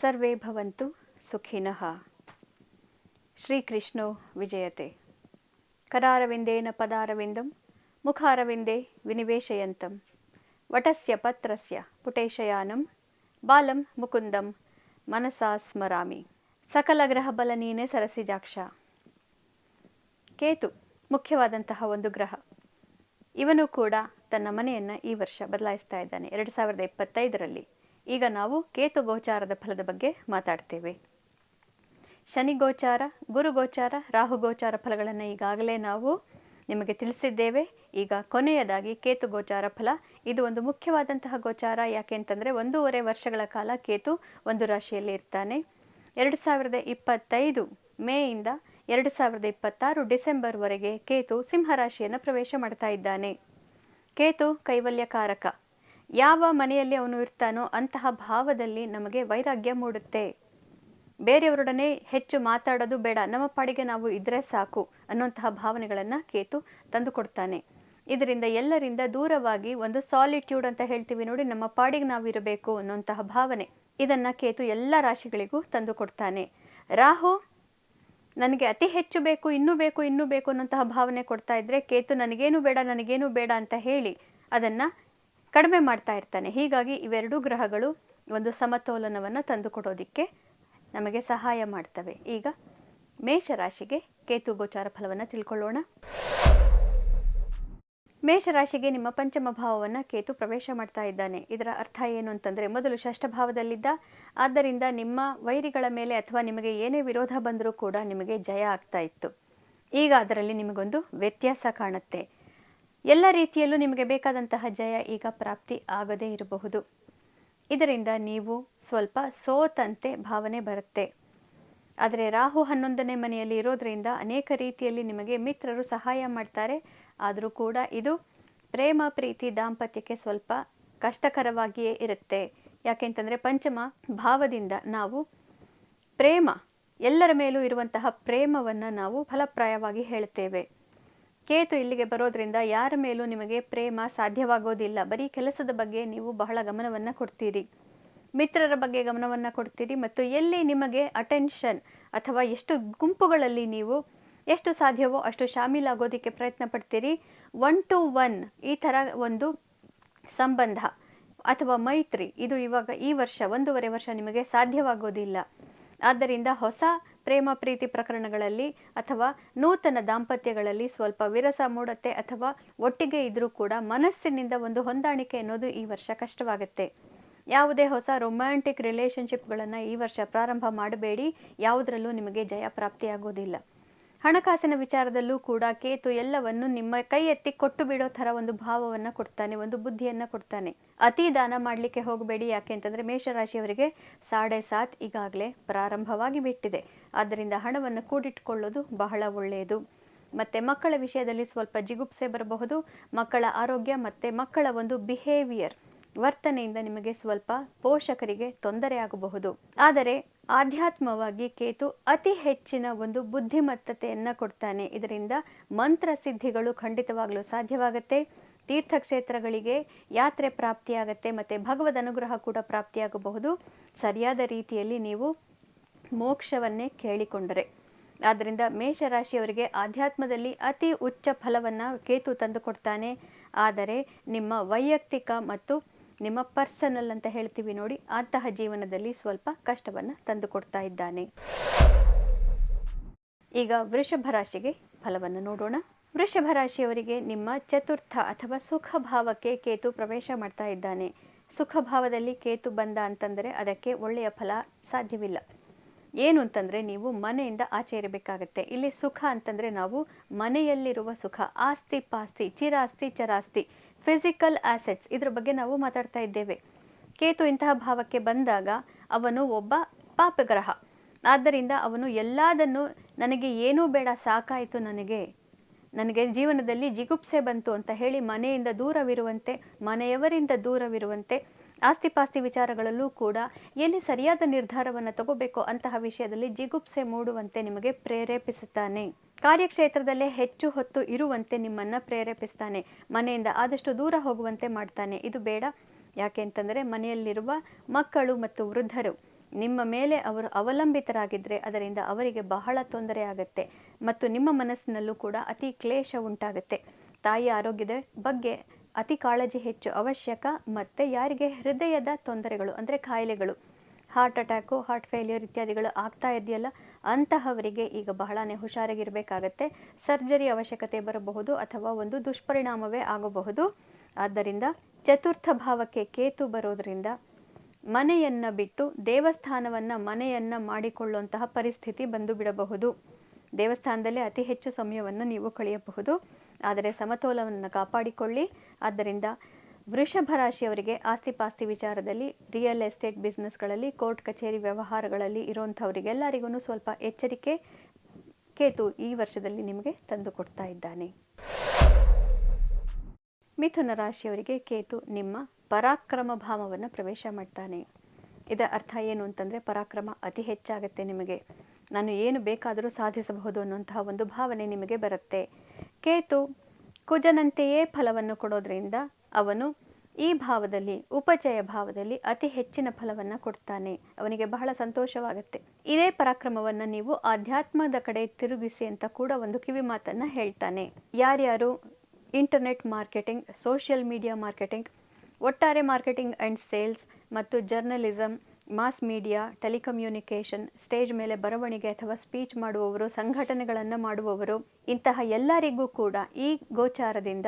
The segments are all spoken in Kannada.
ಸರ್ವೇ ಭವಂತು ಸುಖಿನಃ. ಶ್ರೀಕೃಷ್ಣೋ ವಿಜಯತೆ. ಕರಾರವಿಂದೇನ ಪದಾರವಿಂದಂ, ಮುಖಾರವಿಂದೇ ವಿನಿವೇಶಯಂತಂ. ವಟಸ್ಯ ಪತ್ರಸ್ಯ ಪುಟೇಶಯಾನಂ, ಬಾಲಂ ಮುಕುಂದಂ, ಮನಸಾ ಸ್ಮರಾಮಿ. ಸಕಲ ಗ್ರಹ ನೀನೆ ಸರಸಿಜಾಕ್ಷ ಕೇತು, ಮುಖ್ಯವಾದಂತಹ ಒಂದು ಗ್ರಹ. ಇವನು ಕೂಡ ತನ್ನ ಮನೆಯನ್ನು ಈ ವರ್ಷ ಬದಲಾಯಿಸ್ತಾ ಇದ್ದಾನೆ. ಎರಡು ಸಾವಿರದ ಇಪ್ಪತ್ತೈದರಲ್ಲಿ. ಈಗ ನಾವು ಕೇತು ಗೋಚಾರದ ಫಲದ ಬಗ್ಗೆ ಮಾತಾಡ್ತೇವೆ. ಶನಿ ಗೋಚಾರ, ಗುರು ಗೋಚಾರ, ರಾಹು ಗೋಚಾರ ಫಲಗಳನ್ನು ಈಗಾಗಲೇ ನಾವು ನಿಮಗೆ ತಿಳಿಸಿದ್ದೇವೆ. ಈಗ ಕೊನೆಯದಾಗಿ ಕೇತು ಗೋಚಾರ ಫಲ. ಇದು ಒಂದು ಮುಖ್ಯವಾದಂತಹ ಗೋಚಾರ. ಯಾಕೆ ಅಂತಂದರೆ ಒಂದೂವರೆ ವರ್ಷಗಳ ಕಾಲ ಕೇತು ಒಂದು ರಾಶಿಯಲ್ಲಿ ಇರ್ತಾನೆ. ಎರಡು ಸಾವಿರದ ಇಪ್ಪತ್ತೈದು ಮೇಯಿಂದ ಎರಡು ಸಾವಿರದ ಇಪ್ಪತ್ತಾರು ಡಿಸೆಂಬರ್ವರೆಗೆ ಕೇತು ಸಿಂಹರಾಶಿಯನ್ನು ಪ್ರವೇಶ ಮಾಡ್ತಾ ಇದ್ದಾನೆ. ಕೇತು ಕೈವಲ್ಯಕಾರಕ. ಯಾವ ಮನೆಯಲ್ಲಿ ಅವನು ಇರ್ತಾನೋ ಅಂತಹ ಭಾವದಲ್ಲಿ ನಮಗೆ ವೈರಾಗ್ಯ ಮೂಡುತ್ತೆ. ಬೇರೆಯವರೊಡನೆ ಹೆಚ್ಚು ಮಾತಾಡೋದು ಬೇಡ, ನಮ್ಮ ಪಾಡಿಗೆ ನಾವು ಇದ್ರೆ ಸಾಕು ಅನ್ನುವಂತಹ ಭಾವನೆಗಳನ್ನು ಕೇತು ತಂದುಕೊಡ್ತಾನೆ. ಇದರಿಂದ ಎಲ್ಲರಿಂದ ದೂರವಾಗಿ ಒಂದು ಸಾಲಿಟ್ಯೂಡ್ ಅಂತ ಹೇಳ್ತೀವಿ ನೋಡಿ, ನಮ್ಮ ಪಾಡಿಗೆ ನಾವು ಇರಬೇಕು ಅನ್ನುವಂತಹ ಭಾವನೆ ಇದನ್ನು ಕೇತು ಎಲ್ಲ ರಾಶಿಗಳಿಗೂ ತಂದುಕೊಡ್ತಾನೆ. ರಾಹು, ನನಗೆ ಅತಿ ಹೆಚ್ಚು ಬೇಕು, ಇನ್ನೂ ಬೇಕು ಇನ್ನೂ ಬೇಕು ಅನ್ನೋಂತಹ ಭಾವನೆ ಕೊಡ್ತಾ ಇದ್ರೆ ಕೇತು ನನಗೇನು ಬೇಡ ನನಗೇನು ಬೇಡ ಅಂತ ಹೇಳಿ ಅದನ್ನು ಕಡಿಮೆ ಮಾಡ್ತಾ ಇರ್ತಾನೆ. ಹೀಗಾಗಿ ಇವೆರಡೂ ಗ್ರಹಗಳು ಒಂದು ಸಮತೋಲನವನ್ನು ತಂದುಕೊಡೋದಿಕ್ಕೆ ನಮಗೆ ಸಹಾಯ ಮಾಡ್ತವೆ. ಈಗ ಮೇಷರಾಶಿಗೆ ಕೇತು ಗೋಚಾರ ಫಲವನ್ನು ತಿಳ್ಕೊಳ್ಳೋಣ. ಮೇಷರಾಶಿಗೆ ನಿಮ್ಮ ಪಂಚಮ ಭಾವವನ್ನು ಕೇತು ಪ್ರವೇಶ ಮಾಡ್ತಾ ಇದ್ದಾನೆ. ಇದರ ಅರ್ಥ ಏನು ಅಂತಂದರೆ, ಮೊದಲು ಷಷ್ಠ ಭಾವದಲ್ಲಿದ್ದ, ಆದ್ದರಿಂದ ನಿಮ್ಮ ವೈರಿಗಳ ಮೇಲೆ ಅಥವಾ ನಿಮಗೆ ಏನೇ ವಿರೋಧ ಬಂದರೂ ಕೂಡ ನಿಮಗೆ ಜಯ ಆಗ್ತಾ ಇತ್ತು. ಈಗ ಅದರಲ್ಲಿ ನಿಮಗೊಂದು ವ್ಯತ್ಯಾಸ ಕಾಣುತ್ತೆ. ಎಲ್ಲ ರೀತಿಯಲ್ಲೂ ನಿಮಗೆ ಬೇಕಾದಂತಹ ಜಯ ಈಗ ಪ್ರಾಪ್ತಿ ಆಗದೇ ಇರಬಹುದು. ಇದರಿಂದ ನೀವು ಸ್ವಲ್ಪ ಸೋತಂತೆ ಭಾವನೆ ಬರುತ್ತೆ. ಆದರೆ ರಾಹು ಹನ್ನೊಂದನೇ ಮನೆಯಲ್ಲಿ ಇರೋದರಿಂದ ಅನೇಕ ರೀತಿಯಲ್ಲಿ ನಿಮಗೆ ಮಿತ್ರರು ಸಹಾಯ ಮಾಡ್ತಾರೆ. ಆದರೂ ಕೂಡ ಇದು ಪ್ರೇಮ, ಪ್ರೀತಿ, ದಾಂಪತ್ಯಕ್ಕೆ ಸ್ವಲ್ಪ ಕಷ್ಟಕರವಾಗಿಯೇ ಇರುತ್ತೆ. ಯಾಕೆಂತಂದರೆ ಪಂಚಮ ಭಾವದಿಂದ ನಾವು ಪ್ರೇಮ, ಎಲ್ಲರ ಮೇಲೂ ಇರುವಂತಹ ಪ್ರೇಮವನ್ನು ನಾವು ಫಲಪ್ರಾಯವಾಗಿ ಹೇಳ್ತೇವೆ ಕೇತು ಇಲ್ಲಿಗೆ ಬರೋದ್ರಿಂದ ಯಾರ ಮೇಲೂ ನಿಮಗೆ ಪ್ರೇಮ ಸಾಧ್ಯವಾಗೋದಿಲ್ಲ. ಬರೀ ಕೆಲಸದ ಬಗ್ಗೆ ನೀವು ಬಹಳ ಗಮನವನ್ನು ಕೊಡ್ತೀರಿ. ಮಿತ್ರರ ಬಗ್ಗೆ ಗಮನವನ್ನು ಕೊಡ್ತೀರಿ ಮತ್ತು ಎಲ್ಲಿ ನಿಮಗೆ ಅಟೆನ್ಷನ್ ಅಥವಾ ಎಷ್ಟು ಗುಂಪುಗಳಲ್ಲಿ ನೀವು ಎಷ್ಟು ಸಾಧ್ಯವೋ ಅಷ್ಟು ಶಾಮೀಲಾಗೋದಕ್ಕೆ ಪ್ರಯತ್ನ ಪಡ್ತೀರಿ. ಒನ್ ಟು ಒನ್ ಈ ಥರ ಒಂದು ಸಂಬಂಧ ಅಥವಾ ಮೈತ್ರಿ ಇದು ಇವಾಗ ಈ ವರ್ಷ ಒಂದೂವರೆ ವರ್ಷ ನಿಮಗೆ ಸಾಧ್ಯವಾಗೋದಿಲ್ಲ. ಆದ್ದರಿಂದ ಹೊಸ ಪ್ರೇಮ, ಪ್ರೀತಿ ಪ್ರಕರಣಗಳಲ್ಲಿ ಅಥವಾ ನೂತನ ದಾಂಪತ್ಯಗಳಲ್ಲಿ ಸ್ವಲ್ಪ ವಿರಸ ಮೂಡತ್ತೆ ಅಥವಾ ಒಟ್ಟಿಗೆ ಇದ್ದರೂ ಕೂಡ ಮನಸ್ಸಿನಿಂದ ಒಂದು ಹೊಂದಾಣಿಕೆ ಅನ್ನೋದು ಈ ವರ್ಷ ಕಷ್ಟವಾಗುತ್ತೆ. ಯಾವುದೇ ಹೊಸ ರೊಮ್ಯಾಂಟಿಕ್ ರಿಲೇಷನ್ಶಿಪ್ಗಳನ್ನು ಈ ವರ್ಷ ಪ್ರಾರಂಭ ಮಾಡಬೇಡಿ. ಯಾವುದರಲ್ಲೂ ನಿಮಗೆ ಜಯ ಪ್ರಾಪ್ತಿಯಾಗೋದಿಲ್ಲ. ಹಣಕಾಸಿನ ವಿಚಾರದಲ್ಲೂ ಕೂಡ ಕೇತು ಎಲ್ಲವನ್ನು ನಿಮ್ಮ ಕೈ ಎತ್ತಿ ಕೊಟ್ಟು ಬಿಡೋ ಥರ ಒಂದು ಭಾವವನ್ನು ಕೊಡ್ತಾನೆ, ಒಂದು ಬುದ್ಧಿಯನ್ನು ಕೊಡ್ತಾನೆ. ಅತಿ ದಾನ ಮಾಡಲಿಕ್ಕೆ ಹೋಗಬೇಡಿ, ಯಾಕೆ ಅಂತಂದರೆ ಮೇಷರಾಶಿಯವರಿಗೆ ಸಾಡೆ ಸಾತ್ ಈಗಾಗಲೇ ಪ್ರಾರಂಭವಾಗಿ ಬಿಟ್ಟಿದೆ. ಆದ್ದರಿಂದ ಹಣವನ್ನು ಕೂಡಿಟ್ಕೊಳ್ಳೋದು ಬಹಳ ಒಳ್ಳೆಯದು. ಮತ್ತೆ ಮಕ್ಕಳ ವಿಷಯದಲ್ಲಿ ಸ್ವಲ್ಪ ಜಿಗುಪ್ಸೆ ಬರಬಹುದು, ಮಕ್ಕಳ ಆರೋಗ್ಯ ಮತ್ತು ಮಕ್ಕಳ ಒಂದು ಬಿಹೇವಿಯರ್ ವರ್ತನೆಯಿಂದ ನಿಮಗೆ ಸ್ವಲ್ಪ ಪೋಷಕರಿಗೆ ತೊಂದರೆಯಾಗಬಹುದು ಆದರೆ ಆಧ್ಯಾತ್ಮವಾಗಿ ಕೇತು ಅತಿ ಹೆಚ್ಚಿನ ಒಂದು ಬುದ್ಧಿಮತ್ತತೆಯನ್ನು ಕೊಡ್ತಾನೆ. ಇದರಿಂದ ಮಂತ್ರ ಸಿದ್ಧಿಗಳು ಖಂಡಿತವಾಗಲೂ ಸಾಧ್ಯವಾಗುತ್ತೆ. ತೀರ್ಥಕ್ಷೇತ್ರಗಳಿಗೆ ಯಾತ್ರೆ ಪ್ರಾಪ್ತಿಯಾಗತ್ತೆ ಮತ್ತು ಭಗವದ್ ಅನುಗ್ರಹ ಕೂಡ ಪ್ರಾಪ್ತಿಯಾಗಬಹುದು. ಸರಿಯಾದ ರೀತಿಯಲ್ಲಿ ನೀವು ಮೋಕ್ಷವನ್ನೇ ಕೇಳಿಕೊಂಡರೆ. ಆದ್ದರಿಂದ ಮೇಷರಾಶಿಯವರಿಗೆ ಆಧ್ಯಾತ್ಮದಲ್ಲಿ ಅತಿ ಉಚ್ಚ ಫಲವನ್ನು ಕೇತು ತಂದುಕೊಡ್ತಾನೆ. ಆದರೆ ನಿಮ್ಮ ವೈಯಕ್ತಿಕ ಮತ್ತು ನಿಮ್ಮ ಪರ್ಸನಲ್ ಅಂತ ಹೇಳ್ತೀವಿ ನೋಡಿ, ಅಂತಹ ಜೀವನದಲ್ಲಿ ಸ್ವಲ್ಪ ಕಷ್ಟವನ್ನು ತಂದುಕೊಡ್ತಾ ಇದ್ದಾನೆ. ಈಗ ವೃಷಭ ರಾಶಿಗೆ ಫಲವನ್ನು ನೋಡೋಣ. ವೃಷಭ ರಾಶಿಯವರಿಗೆ ನಿಮ್ಮ ಚತುರ್ಥ ಅಥವಾ ಸುಖ ಭಾವಕ್ಕೆ ಕೇತು ಪ್ರವೇಶ ಮಾಡ್ತಾ ಇದ್ದಾನೆ. ಸುಖ ಭಾವದಲ್ಲಿ ಕೇತು ಬಂದ ಅಂತಂದರೆ ಅದಕ್ಕೆ ಒಳ್ಳೆಯ ಫಲ ಸಾಧ್ಯವಿಲ್ಲ. ಏನು ಅಂತಂದರೆ ನೀವು ಮನೆಯಿಂದ ಆಚೆ ಇರಬೇಕಾಗತ್ತೆ ಇಲ್ಲಿ ಸುಖ ಅಂತಂದರೆ ನಾವು ಮನೆಯಲ್ಲಿರುವ ಸುಖ. ಆಸ್ತಿ ಪಾಸ್ತಿ, ಚಿರಾಸ್ತಿ, ಚರಾಸ್ತಿ. ಫಿಸಿಕಲ್ ಆಸೆಟ್ಸ್ ಇದ್ರ ಬಗ್ಗೆ ನಾವು ಮಾತಾಡ್ತಾ ಇದ್ದೇವೆ. ಕೇತು ಇಂತಹ ಭಾವಕ್ಕೆ ಬಂದಾಗ ಅವನು ಒಬ್ಬ ಪಾಪಗ್ರಹ. ಆದ್ದರಿಂದ ಅವನು ಎಲ್ಲದನ್ನು ನನಗೆ ಏನೂ ಬೇಡ, ಸಾಕಾಯಿತು ನನಗೆ. ನನಗೆ ಜೀವನದಲ್ಲಿ ಜಿಗುಪ್ಸೆ ಬಂತು ಅಂತ ಹೇಳಿ ಮನೆಯಿಂದ ದೂರವಿರುವಂತೆ, ಮನೆಯವರಿಂದ ದೂರವಿರುವಂತೆ ಆಸ್ತಿಪಾಸ್ತಿ ವಿಚಾರಗಳಲ್ಲೂ ಕೂಡ ಎಲ್ಲಿ ಸರಿಯಾದ ನಿರ್ಧಾರವನ್ನು ತಗೋಬೇಕೋ ಅಂತಹ ವಿಷಯದಲ್ಲಿ ಜಿಗುಪ್ಸೆ ಮೂಡುವಂತೆ ನಿಮಗೆ ಪ್ರೇರೇಪಿಸುತ್ತಾನೆ. ಕಾರ್ಯಕ್ಷೇತ್ರದಲ್ಲೇ ಹೆಚ್ಚು ಹೊತ್ತು ಇರುವಂತೆ ನಿಮ್ಮನ್ನು ಪ್ರೇರೇಪಿಸ್ತಾನೆ. ಮನೆಯಿಂದ ಆದಷ್ಟು ದೂರ ಹೋಗುವಂತೆ ಮಾಡ್ತಾನೆ. ಇದು ಬೇಡ. ಯಾಕೆ ಅಂತಂದರೆ ಮನೆಯಲ್ಲಿರುವ ಮಕ್ಕಳು ಮತ್ತು ವೃದ್ಧರು ನಿಮ್ಮ ಮೇಲೆ ಅವರು ಅವಲಂಬಿತರಾಗಿದ್ದರೆ ಅದರಿಂದ ಅವರಿಗೆ ಬಹಳ ತೊಂದರೆ ಆಗುತ್ತೆ ಮತ್ತು ನಿಮ್ಮ ಮನಸ್ಸಿನಲ್ಲೂ ಕೂಡ ಅತಿ ಕ್ಲೇಶ ಉಂಟಾಗುತ್ತೆ. ತಾಯಿ ಆರೋಗ್ಯದ ಬಗ್ಗೆ ಅತಿ ಕಾಳಜಿ ಹೆಚ್ಚು ಅವಶ್ಯಕ ಮತ್ತು ಯಾರಿಗೆ ಹೃದಯದ ತೊಂದರೆಗಳು, ಅಂದರೆ ಕಾಯಿಲೆಗಳು ಹಾರ್ಟ್ ಅಟ್ಯಾಕು ಹಾರ್ಟ್ ಫೇಲ್ಯೂರ್ ಇತ್ಯಾದಿಗಳು ಆಗ್ತಾ ಇದೆಯಲ್ಲ, ಅಂತಹವರಿಗೆ ಈಗ ಬಹಳನೇ ಹುಷಾರಾಗಿರಬೇಕಾಗತ್ತೆ. ಸರ್ಜರಿ ಅವಶ್ಯಕತೆ ಬರಬಹುದು ಅಥವಾ ಒಂದು ದುಷ್ಪರಿಣಾಮವೇ ಆಗಬಹುದು. ಆದ್ದರಿಂದ ಚತುರ್ಥ ಭಾವಕ್ಕೆ ಕೇತು ಬರೋದರಿಂದ ಮನೆಯನ್ನು ಬಿಟ್ಟು ದೇವಸ್ಥಾನವನ್ನು ಮನೆಯನ್ನು ಮಾಡಿಕೊಳ್ಳುವಂತಹ ಪರಿಸ್ಥಿತಿ ಬಂದು ಬಿಡಬಹುದು. ದೇವಸ್ಥಾನದಲ್ಲಿ ಅತಿ ಹೆಚ್ಚು ಸಮಯವನ್ನು ನೀವು ಕಳೆಯಬಹುದು. ಆದರೆ ಸಮತೋಲನವನ್ನು ಕಾಪಾಡಿಕೊಳ್ಳಿ. ಆದ್ದರಿಂದ ವೃಷಭ ರಾಶಿಯವರಿಗೆ ಆಸ್ತಿ ಪಾಸ್ತಿ ವಿಚಾರದಲ್ಲಿ ರಿಯಲ್ ಎಸ್ಟೇಟ್ ಬಿಸ್ನೆಸ್ಗಳಲ್ಲಿ, ಕೋರ್ಟ್ ಕಚೇರಿ ವ್ಯವಹಾರಗಳಲ್ಲಿ ಇರುವಂಥವರಿಗೆಲ್ಲರಿಗೂ ಸ್ವಲ್ಪ ಎಚ್ಚರಿಕೆ ಕೇತು ಈ ವರ್ಷದಲ್ಲಿ ನಿಮಗೆ ತಂದು ಕೊಡ್ತಾ ಇದ್ದಾನೆ. ಮಿಥುನ ರಾಶಿಯವರಿಗೆ ಕೇತು ನಿಮ್ಮ ಪರಾಕ್ರಮ ಭಾವವನ್ನು ಪ್ರವೇಶ ಮಾಡ್ತಾನೆ. ಇದರ ಅರ್ಥ ಏನು ಅಂತಂದರೆ ಪರಾಕ್ರಮ ಅತಿ ಹೆಚ್ಚಾಗುತ್ತೆ ನಿಮಗೆ. ನಾನು ಏನು ಬೇಕಾದರೂ ಸಾಧಿಸಬಹುದು ಅನ್ನುವಂತಹ ಒಂದು ಭಾವನೆ ನಿಮಗೆ ಬರುತ್ತೆ. ಕೇತು, ಕುಜನಂತೆಯೇ ಫಲವನ್ನು ಕೊಡೋದ್ರಿಂದ ಅವನು ಈ ಭಾವದಲ್ಲಿ, ಉಪಚಯ ಭಾವದಲ್ಲಿ ಅತಿ ಹೆಚ್ಚಿನ ಫಲವನ್ನು ಕೊಡ್ತಾನೆ. ಅವನಿಗೆ ಬಹಳ ಸಂತೋಷವಾಗುತ್ತೆ. ಇದೇ ಪರಾಕ್ರಮವನ್ನು ನೀವು ಆಧ್ಯಾತ್ಮದ ಕಡೆ ತಿರುಗಿಸಿ ಅಂತ ಕೂಡ ಒಂದು ಕಿವಿ ಮಾತನ್ನು ಹೇಳ್ತಾನೆ. ಯಾರ್ಯಾರು internet marketing, social media marketing, ಒಟ್ಟಾರೆ ಮಾರ್ಕೆಟಿಂಗ್ ಆ್ಯಂಡ್ ಸೇಲ್ಸ್ ಮತ್ತು journalism mass media, telecommunication, stage ಮೇಲೆ ಬರವಣಿಗೆ ಅಥವಾ ಸ್ಪೀಚ್ ಮಾಡುವವರು, ಸಂಘಟನೆಗಳನ್ನು ಮಾಡುವವರು, ಇಂತಹ ಎಲ್ಲರಿಗೂ ಕೂಡ ಈ ಗೋಚಾರದಿಂದ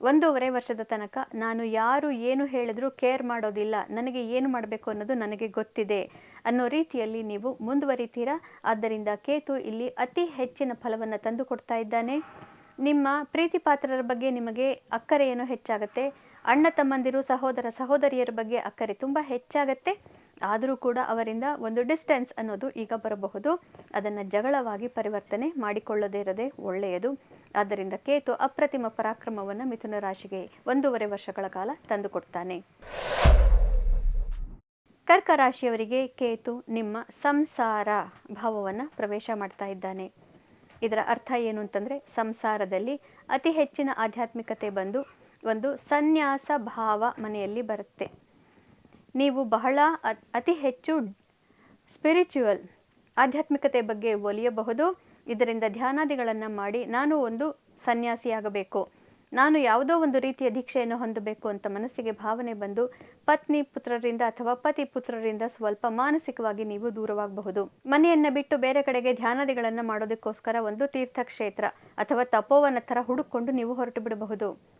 ಒಂದೂವರೆ ವರ್ಷದ ತನಕ ನಾನು ಯಾರು ಏನು ಹೇಳಿದರೂ ಕೇರ್ ಮಾಡೋದಿಲ್ಲ, ನನಗೆ ಏನು ಮಾಡಬೇಕು ಅನ್ನೋದು ನನಗೆ ಗೊತ್ತಿದೆ ಅನ್ನೋ ರೀತಿಯಲ್ಲಿ ನೀವು ಮುಂದುವರಿತೀರಾ? ಆದ್ದರಿಂದ ಕೇತು ಇಲ್ಲಿ ಅತಿ ಹೆಚ್ಚಿನ ಫಲವನ್ನು ತಂದು ಕೊಡ್ತಾ ಇದ್ದಾನೆ. ನಿಮ್ಮ ಪ್ರೀತಿ ಪಾತ್ರರ ಬಗ್ಗೆ ನಿಮಗೆ ಅಕ್ಕರೆ ಏನೋ ಹೆಚ್ಚಾಗುತ್ತೆ. ಅಣ್ಣ ತಮ್ಮಂದಿರು, ಸಹೋದರ, ಸಹೋದರಿಯರ ಬಗ್ಗೆ ಅಕ್ಕರೆ ತುಂಬ ಹೆಚ್ಚಾಗತ್ತೆ. ಆದರೂ ಕೂಡ ಅವರಿಂದ ಒಂದು ಡಿಸ್ಟೆನ್ಸ್ ಅನ್ನೋದು ಈಗ ಬರಬಹುದು. ಅದನ್ನು ಜಗಳವಾಗಿ ಪರಿವರ್ತನೆ ಮಾಡಿಕೊಳ್ಳದೇ ಇರದೆ ಒಳ್ಳೆಯದು. ಆದ್ದರಿಂದ ಕೇತು ಅಪ್ರತಿಮ ಪರಾಕ್ರಮವನ್ನು ಮಿಥುನ ರಾಶಿಗೆ ಒಂದೂವರೆ ವರ್ಷಗಳ ಕಾಲ ತಂದುಕೊಡ್ತಾನೆ ಕರ್ಕ ರಾಶಿಯವರಿಗೆ ಕೇತು ನಿಮ್ಮ ಸಂಸಾರ ಭಾವವನ್ನು ಪ್ರವೇಶ ಮಾಡ್ತಾ ಇದ್ದಾನೆ. ಇದರ ಅರ್ಥ ಏನು ಅಂತಂದರೆ ಸಂಸಾರದಲ್ಲಿ ಅತಿ ಹೆಚ್ಚಿನ ಆಧ್ಯಾತ್ಮಿಕತೆ ಬಂದು ಒಂದು ಸನ್ಯಾಸ ಭಾವ ಮನೆಯಲ್ಲಿ ಬರುತ್ತೆ. ನೀವು ಬಹಳ ಅತಿ ಹೆಚ್ಚು ಸ್ಪಿರಿಚುವಲ್ ಆಧ್ಯಾತ್ಮಿಕತೆ ಬಗ್ಗೆ ಒಲಿಯಬಹುದು. ಇದರಿಂದ ಧ್ಯಾನಾದಿಗಳನ್ನು ಮಾಡಿ ನಾನು ಒಂದು ಸನ್ಯಾಸಿಯಾಗಬೇಕು. ನಾನು ಯಾವುದೋ ಒಂದು ರೀತಿಯ ದೀಕ್ಷೆಯನ್ನು ಹೊಂದಬೇಕು ಅಂತ ಮನಸ್ಸಿಗೆ ಭಾವನೆ ಬಂದು ಪತ್ನಿ ಪುತ್ರರಿಂದ ಅಥವಾ ಪತಿ ಪುತ್ರರಿಂದ ಸ್ವಲ್ಪ ಮಾನಸಿಕವಾಗಿ ನೀವು ದೂರವಾಗಬಹುದು. ಮನೆಯನ್ನು ಬಿಟ್ಟು ಬೇರೆ ಕಡೆಗೆ ಧ್ಯಾನಾದಿಗಳನ್ನು ಮಾಡೋದಕ್ಕೋಸ್ಕರ ಒಂದು ತೀರ್ಥಕ್ಷೇತ್ರ ಅಥವಾ ತಪೋವನ ಥರ ಹುಡುಕೊಂಡು ನೀವು ಹೊರಟು ಬಿಡಬಹುದು.